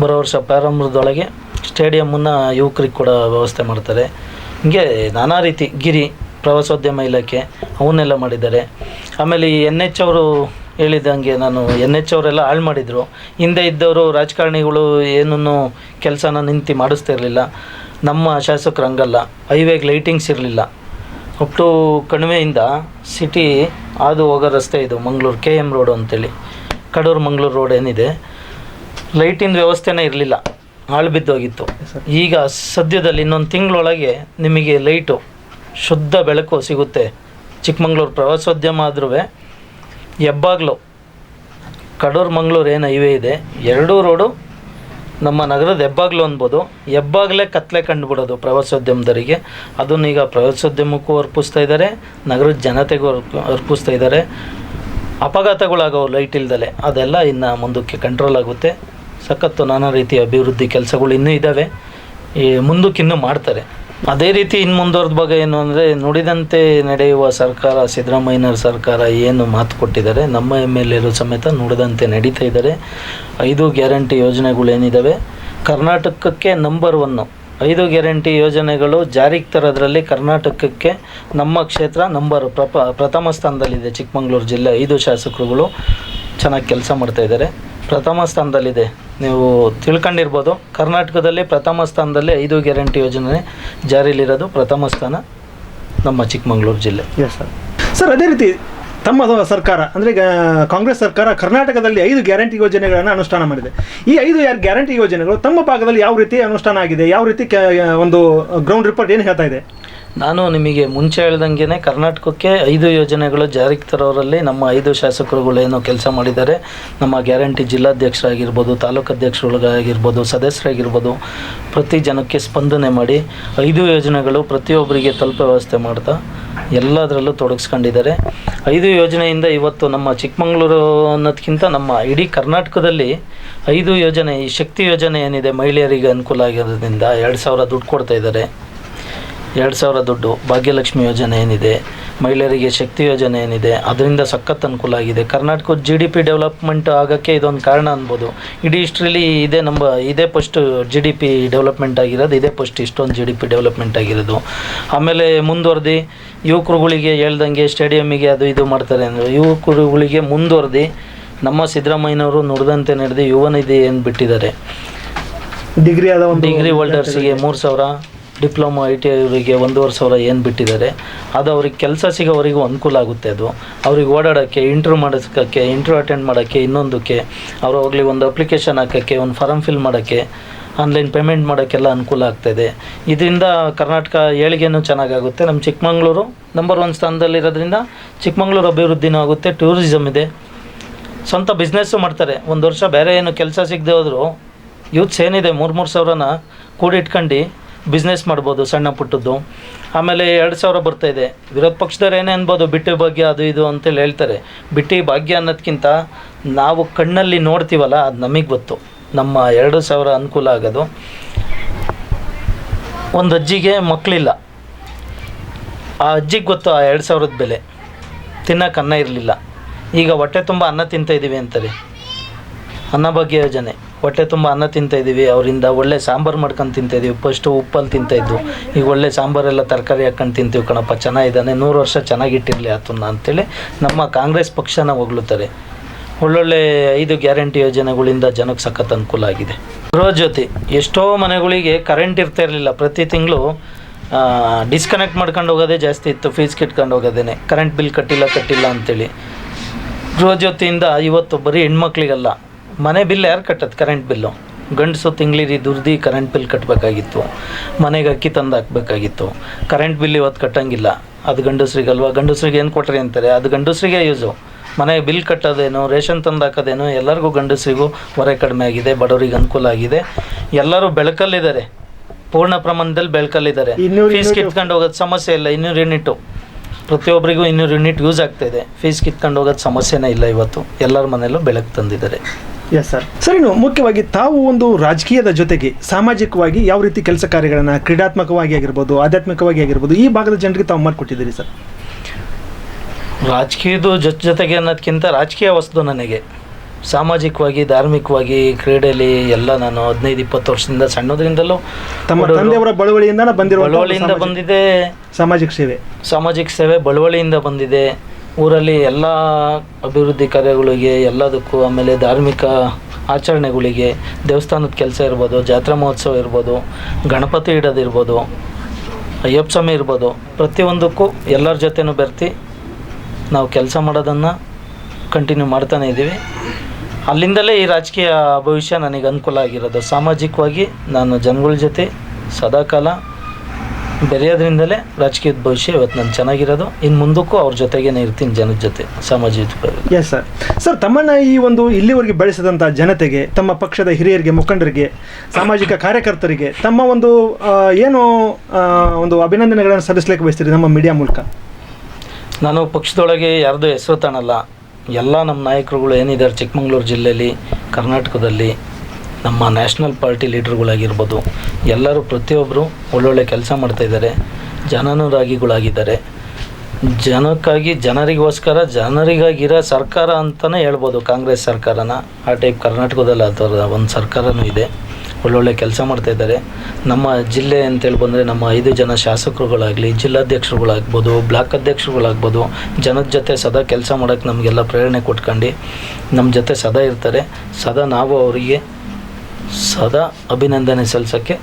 ಬರೋ ವರ್ಷ ಪ್ರಾರಂಭದೊಳಗೆ ಸ್ಟೇಡಿಯಮ್ಮನ್ನು ಯುವಕರಿಗೆ ಕೂಡ ವ್ಯವಸ್ಥೆ ಮಾಡ್ತಾರೆ. ಹೀಗೆ ನಾನಾ ರೀತಿ ಗಿರಿ, ಪ್ರವಾಸೋದ್ಯಮ ಇಲಾಖೆ ಅವನ್ನೆಲ್ಲ ಮಾಡಿದ್ದಾರೆ. ಆಮೇಲೆ ಈ ಎನ್ ಎಚ್ ಅವರು ಹೇಳಿದಂಗೆ ನಾನು ಎನ್ ಎಚ್ ಅವರೆಲ್ಲ ಹಾಳು ಮಾಡಿದರು. ಹಿಂದೆ ಇದ್ದವರು ರಾಜಕಾರಣಿಗಳು ಏನನ್ನು ಕೆಲಸನ ನಿಂತು ಮಾಡಿಸ್ತಾ ಇರಲಿಲ್ಲ. ನಮ್ಮ ಶಾಸಕರು ಹಂಗಲ್ಲ. ಹೈವೇಗೆ ಲೈಟಿಂಗ್ಸ್ ಇರಲಿಲ್ಲ. ಅಪ್ ಟು ಕಣಿವೆಯಿಂದ ಸಿಟಿ ಹಾದು ಹೋಗೋ ರಸ್ತೆ ಇದು ಮಂಗಳೂರು ಕೆ ಎಂ ರೋಡು ಅಂತೇಳಿ. ಕಡೂರು ಮಂಗಳೂರು ರೋಡ್ ಏನಿದೆ. ಲೈಟಿಂದು ವ್ಯವಸ್ಥೆನೇ ಇರಲಿಲ್ಲ. ಹಾಳು ಬಿದ್ದೋಗಿತ್ತು. ಈಗ ಸದ್ಯದಲ್ಲಿ ಇನ್ನೊಂದು ತಿಂಗಳೊಳಗೆ ನಿಮಗೆ ಲೈಟು ಶುದ್ಧ ಬೆಳಕು ಸಿಗುತ್ತೆ. ಚಿಕ್ಕಮಂಗ್ಳೂರು ಪ್ರವಾಸೋದ್ಯಮ ಆದ್ರೂ ಹೆಬ್ಬಾಗ್ಲು. ಕಡೂರು ಮಂಗಳೂರು ಏನು ಹೈವೇ ಇದೆ. ಎರಡೂ ರೋಡು ನಮ್ಮ ನಗರದ ಹೆಬ್ಬಾಗ್ಲು ಅನ್ಬೋದು. ಹೆಬ್ಬಾಗ್ಲೇ ಕತ್ಲೆ ಕಂಡುಬಿಡೋದು ಪ್ರವಾಸೋದ್ಯಮದವರಿಗೆ. ಅದನ್ನು ಈಗ ಪ್ರವಾಸೋದ್ಯಮಕ್ಕೂ ಅರ್ಪಿಸ್ತಾ ಇದ್ದಾರೆ, ನಗರದ ಜನತೆಗೂ ಅರ್ಪ್- ಅರ್ಪಿಸ್ತಾ ಇದ್ದಾರೆ. ಅಪಘಾತಗಳಾಗವು ಲೈಟ್ ಇಲ್ದಲೆ, ಅದೆಲ್ಲ ಇನ್ನು ಮುಂದಕ್ಕೆ ಕಂಟ್ರೋಲ್ ಆಗುತ್ತೆ. ಸಖತ್ತು ನಾನಾ ರೀತಿಯ ಅಭಿವೃದ್ಧಿ ಕೆಲಸಗಳು ಇನ್ನೂ ಇದ್ದಾವೆ ಈ ಮುಂದಕ್ಕಿನ್ನೂ ಮಾಡ್ತಾರೆ. ಅದೇ ರೀತಿ ಇನ್ನು ಮುಂದುವರೆದ ಬಗ್ಗೆ ಏನು ಅಂದರೆ, ನುಡಿದಂತೆ ನಡೆಯುವ ಸರ್ಕಾರ, ಸಿದ್ದರಾಮಯ್ಯನವ್ರ ಸರ್ಕಾರ ಏನು ಮಾತು ಕೊಟ್ಟಿದ್ದಾರೆ, ನಮ್ಮ ಎಂ ಎಲ್ ಎರು ಸಮೇತ ನುಡಿದಂತೆ ನಡೀತಾ ಇದ್ದಾರೆ. ಐದು ಗ್ಯಾರಂಟಿ ಯೋಜನೆಗಳು ಏನಿದ್ದಾವೆ ಕರ್ನಾಟಕಕ್ಕೆ ನಂಬರ್ ಒನ್ನು ಐದು ಗ್ಯಾರಂಟಿ ಯೋಜನೆಗಳು ಜಾರಿಗೆ ತರೋದ್ರಲ್ಲಿ ಕರ್ನಾಟಕಕ್ಕೆ ನಮ್ಮ ಕ್ಷೇತ್ರ ನಂಬರ್ ಪ್ರಪ, ಪ್ರಥಮ ಸ್ಥಾನದಲ್ಲಿದೆ ಚಿಕ್ಕಮಂಗ್ಳೂರು ಜಿಲ್ಲೆ. ಐದು ಶಾಸಕರುಗಳು ಚೆನ್ನಾಗಿ ಕೆಲಸ ಮಾಡ್ತಾ ಇದ್ದಾರೆ. ಪ್ರಥಮ ಸ್ಥಾನದಲ್ಲಿದೆ. ನೀವು ತಿಳ್ಕೊಂಡಿರ್ಬೋದು. ಕರ್ನಾಟಕದಲ್ಲಿ ಪ್ರಥಮ ಸ್ಥಾನದಲ್ಲಿ ಐದು ಗ್ಯಾರಂಟಿ ಯೋಜನೆ ಜಾರಿಯಲ್ಲಿರೋದು ಪ್ರಥಮ ಸ್ಥಾನ ನಮ್ಮ ಚಿಕ್ಕಮಗಳೂರು ಜಿಲ್ಲೆ. ಎಸ್ ಸರ್ ಸರ್ ಅದೇ ರೀತಿ ತಮ್ಮ ಸರ್ಕಾರ, ಅಂದರೆ ಕಾಂಗ್ರೆಸ್ ಸರ್ಕಾರ ಕರ್ನಾಟಕದಲ್ಲಿ ಐದು ಗ್ಯಾರಂಟಿ ಯೋಜನೆಗಳನ್ನು ಅನುಷ್ಠಾನ ಮಾಡಿದೆ. ಈ ಐದು ಯಾರು ಗ್ಯಾರಂಟಿ ಯೋಜನೆಗಳು ತಮ್ಮ ಭಾಗದಲ್ಲಿ ಯಾವ ರೀತಿ ಅನುಷ್ಠಾನ ಆಗಿದೆ, ಯಾವ ರೀತಿ ಒಂದು ಗ್ರೌಂಡ್ ರಿಪೋರ್ಟ್ ಏನು ಹೇಳ್ತಾ ಇದೆ? ನಾನು ನಿಮಗೆ ಮುಂಚೆ ಹೇಳ್ದಂಗೆ ಕರ್ನಾಟಕಕ್ಕೆ ಐದು ಯೋಜನೆಗಳು ಜಾರಿಗೆ ತರೋರಲ್ಲಿ ನಮ್ಮ ಐದು ಶಾಸಕರುಗಳು ಏನೋ ಕೆಲಸ ಮಾಡಿದ್ದಾರೆ. ನಮ್ಮ ಗ್ಯಾರಂಟಿ ಜಿಲ್ಲಾಧ್ಯಕ್ಷರಾಗಿರ್ಬೋದು, ತಾಲೂಕು ಅಧ್ಯಕ್ಷರುಗಳಾಗಿರ್ಬೋದು, ಸದಸ್ಯರಾಗಿರ್ಬೋದು, ಪ್ರತಿ ಜನಕ್ಕೆ ಸ್ಪಂದನೆ ಮಾಡಿ ಐದು ಯೋಜನೆಗಳು ಪ್ರತಿಯೊಬ್ಬರಿಗೆ ತಲುಪೋ ವ್ಯವಸ್ಥೆ ಮಾಡ್ತಾ ಎಲ್ಲದರಲ್ಲೂ ತೊಡಗಿಸ್ಕೊಂಡಿದ್ದಾರೆ. ಐದು ಯೋಜನೆಯಿಂದ ಇವತ್ತು ನಮ್ಮ ಚಿಕ್ಕಮಗಳೂರು ಅನ್ನೋದಕ್ಕಿಂತ ನಮ್ಮ ಇಡೀ ಕರ್ನಾಟಕದಲ್ಲಿ ಐದು ಯೋಜನೆ, ಈ ಶಕ್ತಿ ಯೋಜನೆ ಏನಿದೆ ಮಹಿಳೆಯರಿಗೆ ಅನುಕೂಲ ಆಗಿರೋದ್ರಿಂದ ಎರಡು ಸಾವಿರ ದುಡ್ಡು ಕೊಡ್ತಾ ಇದ್ದಾರೆ. ಎರಡು ಸಾವಿರ ದುಡ್ಡು ಭಾಗ್ಯಲಕ್ಷ್ಮಿ ಯೋಜನೆ ಏನಿದೆ ಮಹಿಳೆಯರಿಗೆ ಶಕ್ತಿ ಯೋಜನೆ ಏನಿದೆ ಅದರಿಂದ ಸಖತ್ ಅನುಕೂಲ ಆಗಿದೆ. ಕರ್ನಾಟಕದ ಜಿ ಡಿ ಪಿ ಡೆವಲಪ್ಮೆಂಟ್ ಆಗೋಕ್ಕೆ ಇದೊಂದು ಕಾರಣ ಅನ್ಬೋದು. ಇಡೀ ಹಿಸ್ಟ್ರಿಲಿ ಇದೇ ನಮ್ಮ ಇದೇ first G D P development ಆಗಿರೋದು ಇದೇ ಫಸ್ಟ್ ಇಷ್ಟೊಂದು ಜಿ ಡಿ ಪಿ ಡೆವಲಪ್ಮೆಂಟ್ ಆಗಿರೋದು. ಆಮೇಲೆ ಮುಂದುವರೆದು ಯುವಕರುಗಳಿಗೆ ಹೇಳ್ದಂಗೆ ಸ್ಟೇಡಿಯಮಿಗೆ ಅದು ಇದು ಮಾಡ್ತಾರೆ ಅಂದರೆ ಯುವಕರುಗಳಿಗೆ ಮುಂದುವರೆದು ನಮ್ಮ ಸಿದ್ದರಾಮಯ್ಯನವರು ನುಡಿದಂತೆ ನಡೆದು ಯುವ ನಿಧಿ ಏನು ಬಿಟ್ಟಿದ್ದಾರೆ? ಡಿಗ್ರಿ ಆದ ಒಂದು ಡಿಗ್ರಿ ಹೋಲ್ಡರ್ಸಿಗೆ ಮೂರು ಸಾವಿರ. ಡಿಪ್ಲೊಮಾ, ಐ ಟಿ ಅವರಿಗೆ ಒಂದೂವರೆ ಸಾವಿರ ಏನು ಬಿಟ್ಟಿದ್ದಾರೆ, ಅದು ಅವ್ರಿಗೆ ಕೆಲಸ ಸಿಗೋವರೆಗೂ ಅನುಕೂಲ ಆಗುತ್ತೆ ಅದು. ಅವ್ರಿಗೆ ಓಡಾಡೋಕ್ಕೆ ಇಂಟ್ರ್ಯೂ ಮಾಡಿಸೋಕ್ಕೆ ಇಂಟ್ರ್ಯೂ ಅಟೆಂಡ್ ಮಾಡೋಕ್ಕೆ, ಇನ್ನೊಂದಕ್ಕೆ, ಅವ್ರು ಹೋಗಲಿ ಒಂದು ಅಪ್ಲಿಕೇಶನ್ ಹಾಕೋಕ್ಕೆ, ಒಂದು ಫಾರಮ್ ಫಿಲ್ ಮಾಡೋಕ್ಕೆ ಆನ್ಲೈನ್ ಪೇಮೆಂಟ್ ಮಾಡೋಕ್ಕೆಲ್ಲ ಅನುಕೂಲ ಆಗ್ತಾಯಿದೆ ಇದರಿಂದ ಕರ್ನಾಟಕ ಏಳಿಗೆನೂ ಚೆನ್ನಾಗಾಗುತ್ತೆ. ನಮ್ಮ ಚಿಕ್ಕಮಂಗ್ಳೂರು ನಂಬರ್ ಒನ್ ಸ್ಥಾನದಲ್ಲಿರೋದ್ರಿಂದ ಚಿಕ್ಕಮಂಗ್ಳೂರು ಅಭಿವೃದ್ಧಿನೂ ಆಗುತ್ತೆ ಟೂರಿಸಮ್ ಇದೆ. ಸ್ವಂತ ಬಿಸ್ನೆಸ್ಸು ಮಾಡ್ತಾರೆ. ಒಂದು ವರ್ಷ ಬೇರೆ ಏನು ಕೆಲಸ ಸಿಗದೆ ಹೋದರೂ ಯೂತ್ಸ್ ಏನಿದೆ, ಮೂರು ಮೂರು ಸಾವಿರನ ಕೂಡಿಟ್ಕೊಂಡು ಬಿಸ್ನೆಸ್ ಮಾಡ್ಬೋದು, ಸಣ್ಣ ಪುಟ್ಟದ್ದು. ಆಮೇಲೆ ಎರಡು ಸಾವಿರ ಬರ್ತಾಯಿದೆ ವಿರೋಧ ಪಕ್ಷದವ್ರು ಏನೇ ಅನ್ಬೋದು, ಬಿಟ್ಟಿ ಭಾಗ್ಯ ಅದು ಇದು ಅಂತೇಳಿ ಹೇಳ್ತಾರೆ. ಬಿಟ್ಟಿ ಭಾಗ್ಯ ಅನ್ನೋದಕ್ಕಿಂತ ನಾವು ಕಣ್ಣಲ್ಲಿ ನೋಡ್ತೀವಲ್ಲ, ಅದು ನಮಗೆ ಗೊತ್ತು. ನಮ್ಮ ಎರಡು ಸಾವಿರ ಅನುಕೂಲ ಆಗೋದು. ಒಂದು ಅಜ್ಜಿಗೆ ಮಕ್ಕಳಿಲ್ಲ ಆ ಅಜ್ಜಿಗೆ ಗೊತ್ತು, ಆ ಎರಡು ಸಾವಿರದ ಬೆಲೆ. ತಿನ್ನೋಕೆ ಅನ್ನ ಇರಲಿಲ್ಲ. ಈಗ ಹೊಟ್ಟೆ ತುಂಬ ಅನ್ನ ತಿಂತಾಯಿದ್ದೀವಿ ಅಂತಾರೆ ಅನ್ನಭಾಗ್ಯ ಯೋಜನೆ. ಹೊಟ್ಟೆ ತುಂಬ ಅನ್ನ ತಿಂತಾಯಿದ್ದೀವಿ ಅವರಿಂದ ಒಳ್ಳೆ ಸಾಂಬಾರು ಮಾಡ್ಕೊಂಡು ತಿಂತಾಯಿದ್ದೀವಿ ಫಸ್ಟು ಉಪ್ಪಲ್ಲಿ ತಿಂತಾ ಇದ್ದು, ಈಗ ಒಳ್ಳೆ ಸಾಂಬಾರೆಲ್ಲ ತರಕಾರಿ ಹಾಕ್ಕೊಂಡು ತಿಂತೀವಿ ಕಣಪ್ಪ, ಚೆನ್ನಾಗಿದ್ದಾನೆ, ನೂರು ವರ್ಷ ಚೆನ್ನಾಗಿಟ್ಟಿರಲಿ ಆತನ್ನ ಅಂತೇಳಿ ನಮ್ಮ ಕಾಂಗ್ರೆಸ್ ಪಕ್ಷನ ಹೊಗಳುತ್ತಾರೆ ಒಳ್ಳೊಳ್ಳೆ ಐದು ಗ್ಯಾರಂಟಿ ಯೋಜನೆಗಳಿಂದ ಜನಕ್ಕೆ ಸಖತ್ ಅನುಕೂಲ ಆಗಿದೆ. ಗೃಹ ಜ್ಯೋತಿ ಎಷ್ಟೋ ಮನೆಗಳಿಗೆ ಕರೆಂಟ್ ಇರ್ತಾ ಇರಲಿಲ್ಲ. ಪ್ರತಿ ತಿಂಗಳು ಡಿಸ್ಕನೆಕ್ಟ್ ಮಾಡ್ಕೊಂಡು ಹೋಗೋದೇ ಜಾಸ್ತಿ ಇತ್ತು ಫೀಸ್ ಕಿಟ್ಕೊಂಡು ಹೋಗೋದೇನೆ. ಕರೆಂಟ್ ಬಿಲ್ ಕಟ್ಟಿಲ್ಲ ಕಟ್ಟಿಲ್ಲ ಅಂತೇಳಿ. ಗೃಹ ಜ್ಯೋತಿಯಿಂದ ಇವತ್ತು ಬರೀ ಹೆಣ್ಮಕ್ಳಿಗಲ್ಲ ಮನೆ ಬಿಲ್ ಯಾರು ಕಟ್ಟೋದು? ಕರೆಂಟ್ ಬಿಲ್ಲು ಗಂಡಸು ತಿಂಗಳಿಗೆ ದುರ್ದಿ ಕರೆಂಟ್ ಬಿಲ್ ಕಟ್ಟಬೇಕಾಗಿತ್ತು ಮನೆಗೆ ಅಕ್ಕಿ ತಂದು ಹಾಕ್ಬೇಕಾಗಿತ್ತು. ಕರೆಂಟ್ ಬಿಲ್ ಇವತ್ತು ಕಟ್ಟಂಗಿಲ್ಲ. ಅದು ಗಂಡಸ್ರಿಗಲ್ವಾ? ಗಂಡಸ್ರಿಗೆ ಏನು ಕೊಟ್ರಿ ಅಂತಾರೆ? ಅದು ಗಂಡಸ್ರಿಗೆ ಯೂಸು ಮನೆ ಬಿಲ್ ಕಟ್ಟೋದೇನು ರೇಷನ್ ತಂದು ಹಾಕೋದೇನು ಎಲ್ಲರಿಗೂ ಗಂಡಸ್ರಿಗೂ ಹೊರೆ ಕಡಿಮೆ ಆಗಿದೆ ಬಡವರಿಗೆ ಅನುಕೂಲ ಆಗಿದೆ. ಎಲ್ಲರೂ ಬೆಳಕಲ್ಲಿದ್ದಾರೆ. ಪೂರ್ಣ ಪ್ರಮಾಣದಲ್ಲಿ ಬೆಳಕಲ್ಲಿದ್ದಾರೆ. ಫೀಸ್ ಕಿತ್ಕೊಂಡು ಹೋಗೋದು ಸಮಸ್ಯೆ ಇಲ್ಲ ಇನ್ನೂರು ಯೂನಿಟು ಪ್ರತಿಯೊಬ್ಬರಿಗೂ ಇನ್ನೂರು ಯೂನಿಟ್ ಯೂಸ್ ಆಗ್ತಾ ಇದೆ. ಫೀಸ್ ಕಿತ್ಕೊಂಡು ಹೋಗೋದು ಸಮಸ್ಯೆನೇ ಇಲ್ಲ ಇವತ್ತು. ಎಲ್ಲರ ಮನೆಯಲ್ಲೂ ಬೆಳಕು ತಂದಿದ್ದಾರೆ. ಎಸ್ ಸರ್ ಸರ್ ಇನ್ನು ಮುಖ್ಯವಾಗಿ ತಾವು ಒಂದು ರಾಜಕೀಯದ ಜೊತೆಗೆ ಸಾಮಾಜಿಕವಾಗಿ ಯಾವ ರೀತಿ ಕೆಲಸ ಕಾರ್ಯಗಳನ್ನು ಕ್ರೀಡಾತ್ಮಕವಾಗಿ ಆಗಿರ್ಬೋದು ಆಧ್ಯಾತ್ಮಿಕವಾಗಿ ಆಗಿರ್ಬೋದು ಈ ಭಾಗದ ಜನರಿಗೆ ತಾವು ಮಾಡಿಕೊಟ್ಟಿದ್ದೀರಿ ಸರ್ ರಾಜಕೀಯದ ಜೊತೆ ಜೊತೆಗೆ ಅನ್ನೋದಕ್ಕಿಂತ ರಾಜಕೀಯ ವಸ್ತು ನನಗೆ. ಸಾಮಾಜಿಕವಾಗಿ ಧಾರ್ಮಿಕವಾಗಿ ಕ್ರೀಡೆಯಲ್ಲಿ ಎಲ್ಲ ನಾನು ಹದಿನೈದು ಇಪ್ಪತ್ತು ವರ್ಷದಿಂದ ಸಣ್ಣದ್ರಿಂದಲೂ ತಮ್ಮ ತಂದೆಯವರ ಬಳುವಳಿಯಿಂದ ಬಂದಿರುವ ಬಳುವಳಿಯಿಂದ ಬಂದಿದೆ. ಸಾಮಾಜಿಕ ಸೇವೆ. ಸಾಮಾಜಿಕ ಸೇವೆ ಬಳುವಳಿಯಿಂದ ಬಂದಿದೆ. ಊರಲ್ಲಿ ಎಲ್ಲ ಅಭಿವೃದ್ಧಿ ಕಾರ್ಯಗಳಿಗೆ, ಎಲ್ಲದಕ್ಕೂ ಆಮೇಲೆ ಧಾರ್ಮಿಕ ಆಚರಣೆಗಳಿಗೆ, ದೇವಸ್ಥಾನದ ಕೆಲಸ ಇರ್ಬೋದು, ಜಾತ್ರಾ ಮಹೋತ್ಸವ ಇರ್ಬೋದು, ಗಣಪತಿ ಇಡೋದಿರ್ಬೋದು ಅಯ್ಯಪ್ಪ ಸ್ವಾಮಿ ಇರ್ಬೋದು, ಪ್ರತಿಯೊಂದಕ್ಕೂ ಎಲ್ಲರ ಜೊತೆನೂ ಬೆರ್ತಿ ನಾವು ಕೆಲಸ ಮಾಡೋದನ್ನು ಕಂಟಿನ್ಯೂ ಮಾಡ್ತಾನೆ ಇದ್ದೀವಿ. ಅಲ್ಲಿಂದಲೇ ಈ ರಾಜಕೀಯ ಭವಿಷ್ಯ ನನಗೆ ಅನುಕೂಲ ಆಗಿರೋದು. ಸಾಮಾಜಿಕವಾಗಿ ನಾನು ಜನಗಳ ಜೊತೆ ಸದಾಕಾಲ ಬೆರೆಯೋದ್ರಿಂದಲೇ ರಾಜಕೀಯದ ಭವಿಷ್ಯ ಇವತ್ತು ನಾನು ಚೆನ್ನಾಗಿರೋದು. ಇನ್ನು ಮುಂದಕ್ಕೂ ಅವ್ರ ಜೊತೆಗೇನೆ ಇರ್ತೀನಿ ಜನದ ಜೊತೆ ಸಾಮಾಜಿಕ ಎಸ್ ಸರ್ ಸರ್ ತಮ್ಮನ್ನ ಈ ಒಂದು ಇಲ್ಲಿವರೆಗೆ ಬೆಳೆಸಿದಂಥ ಜನತೆಗೆ ತಮ್ಮ ಪಕ್ಷದ ಹಿರಿಯರಿಗೆ ಮುಖಂಡರಿಗೆ ಸಾಮಾಜಿಕ ಕಾರ್ಯಕರ್ತರಿಗೆ ತಮ್ಮ ಒಂದು ಏನು ಒಂದು ಅಭಿನಂದನೆಗಳನ್ನು ಸಲ್ಲಿಸಲಿಕ್ಕೆ ಬಯಸ್ತೀರಿ ನಮ್ಮ ಮೀಡಿಯಾ ಮೂಲಕ? ನಾನು ಪಕ್ಷದೊಳಗೆ ಯಾರ್ದು ಹೆಸರು ತಾಣಲ್ಲ. ಎಲ್ಲ ನಮ್ಮ ನಾಯಕರುಗಳು ಏನಿದ್ದಾರೆ ಚಿಕ್ಕಮಗಳೂರು ಜಿಲ್ಲೆಯಲ್ಲಿ ಕರ್ನಾಟಕದಲ್ಲಿ ನಮ್ಮ ನ್ಯಾಷನಲ್ ಪಾರ್ಟಿ ಲೀಡರ್ಗಳಾಗಿರ್ಬೋದು, ಎಲ್ಲರೂ ಪ್ರತಿಯೊಬ್ಬರು ಒಳ್ಳೊಳ್ಳೆ ಕೆಲಸ ಮಾಡ್ತಾಯಿದ್ದಾರೆ ಜನನುರಾಗಿಗಳಾಗಿದ್ದಾರೆ. ಜನಕ್ಕಾಗಿ ಜನರಿಗೋಸ್ಕರ ಜನರಿಗಾಗಿರೋ ಸರ್ಕಾರ ಅಂತಲೇ ಹೇಳ್ಬೋದು ಕಾಂಗ್ರೆಸ್ ಸರ್ಕಾರನ. ಆ ಟೈಪ್ ಕರ್ನಾಟಕದಲ್ಲಿ, ಆ ಥರದ ಒಂದು ಸರ್ಕಾರನೂ ಇದೆ. ಒಳ್ಳೊಳ್ಳೆ ಕೆಲಸ ಮಾಡ್ತಾಯಿದ್ದಾರೆ ನಮ್ಮ ಜಿಲ್ಲೆ ಅಂತೇಳಿ ಬಂದರೆ ನಮ್ಮ ಐದು ಜನ ಶಾಸಕರುಗಳಾಗಲಿ, ಜಿಲ್ಲಾಧ್ಯಕ್ಷರುಗಳಾಗ್ಬೋದು, ಬ್ಲಾಕ್ ಅಧ್ಯಕ್ಷರುಗಳಾಗ್ಬೋದು, ಜನದ ಜೊತೆ ಸದಾ ಕೆಲಸ ಮಾಡೋಕ್ಕೆ ನಮಗೆಲ್ಲ ಪ್ರೇರಣೆ ಕೊಟ್ಕೊಂಡು ನಮ್ಮ ಜೊತೆ ಸದಾ ಇರ್ತಾರೆ. ಸದಾ ನಾವು ಅವರಿಗೆ ಸದಾ ಅಭಿನಂದನೆ ಸಲ್ಲಿಸೋಕ್ಕೆ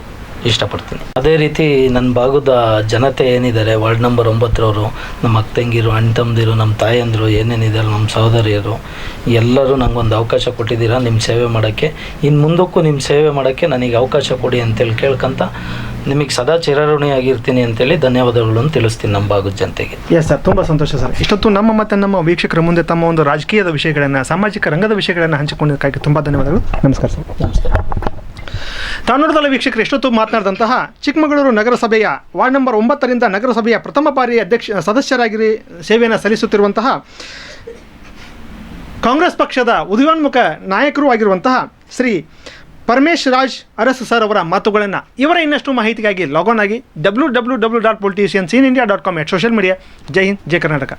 ಇಷ್ಟಪಡ್ತೀನಿ. ಅದೇ ರೀತಿ ನನ್ನ ಭಾಗದ ಜನತೆ ಏನಿದ್ದಾರೆ, ವಾರ್ಡ್ ನಂಬರ್ ಒಂಬತ್ತರವರು, ನಮ್ಮ ಅಕ್ಕ ತಂಗಿರು ಅಣ್ಣ ತಮ್ಮದಿರು, ನಮ್ಮ ತಾಯಂದಿರು, ಏನೇನಿದ್ದಾರೆ, ನಮ್ಮ ಸಹೋದರಿಯರು, ಎಲ್ಲರೂ ನನಗೊಂದು ಅವಕಾಶ ಕೊಟ್ಟಿದ್ದೀರಾ, ನಿಮ್ಮ ಸೇವೆ ಮಾಡೋಕ್ಕೆ. ಇನ್ನು ಮುಂದಕ್ಕೂ ನಿಮ್ಮ ಸೇವೆ ಮಾಡೋಕ್ಕೆ ನನಗೆ ಅವಕಾಶ ಕೊಡಿ ಅಂತೇಳಿ ಕೇಳ್ಕೊಂತ ನಿಮಗೆ ಸದಾ ಚಿರಋಣಿಯಾಗಿರ್ತೀನಿ ಅಂತೇಳಿ ಧನ್ಯವಾದಗಳನ್ನು ತಿಳಿಸ್ತೀನಿ ನಮ್ಮ ಭಾಗದ ಜನತೆಗೆ. ಎಸ್ ಸರ್ ತುಂಬ ಸಂತೋಷ ಸರ್ ಇಷ್ಟೊತ್ತು ನಮ್ಮ ಮತ್ತು ನಮ್ಮ ವೀಕ್ಷಕರ ಮುಂದೆ ತಮ್ಮ ಒಂದು ರಾಜಕೀಯದ ವಿಷಯಗಳನ್ನು ಸಾಮಾಜಿಕ ರಂಗದ ವಿಷಯಗಳನ್ನು ಹಂಚಿಕೊಂಡಿದ್ದಕ್ಕಾಗಿ ತುಂಬ ಧನ್ಯವಾದಗಳು. ನಮಸ್ಕಾರ ಸರ್ ನಮಸ್ಕಾರ ತಾನೂರದಲ್ಲ ವೀಕ್ಷಕರು ಎಷ್ಟೊತ್ತು ಮಾತನಾಡಿದಂತಹ ಚಿಕ್ಕಮಗಳೂರು ನಗರಸಭೆಯ ವಾರ್ಡ್ ನಂಬರ್ ಒಂಬತ್ತರಿಂದ ನಗರಸಭೆಯ ಪ್ರಥಮ ಬಾರಿ ಅಧ್ಯಕ್ಷ ಸದಸ್ಯರಾಗಿ ಸೇವೆಯನ್ನು ಸಲ್ಲಿಸುತ್ತಿರುವಂತಹ ಕಾಂಗ್ರೆಸ್ ಪಕ್ಷದ ಉದಯೋನ್ಮುಖ ನಾಯಕರೂ ಆಗಿರುವಂತಹ ಶ್ರೀ ಪರಮೇಶ್ ರಾಜ್ ಅರಸ್ ಸರ್ ಅವರ ಮಾತುಗಳನ್ನು ಇವರ ಇನ್ನಷ್ಟು ಮಾಹಿತಿಗಾಗಿ ಲಾಗಾನ್ ಆಗಿ W W W dot politician scene India dot com at social media ಜೈ ಹಿಂದ್, ಜೈ ಕರ್ನಾಟಕ.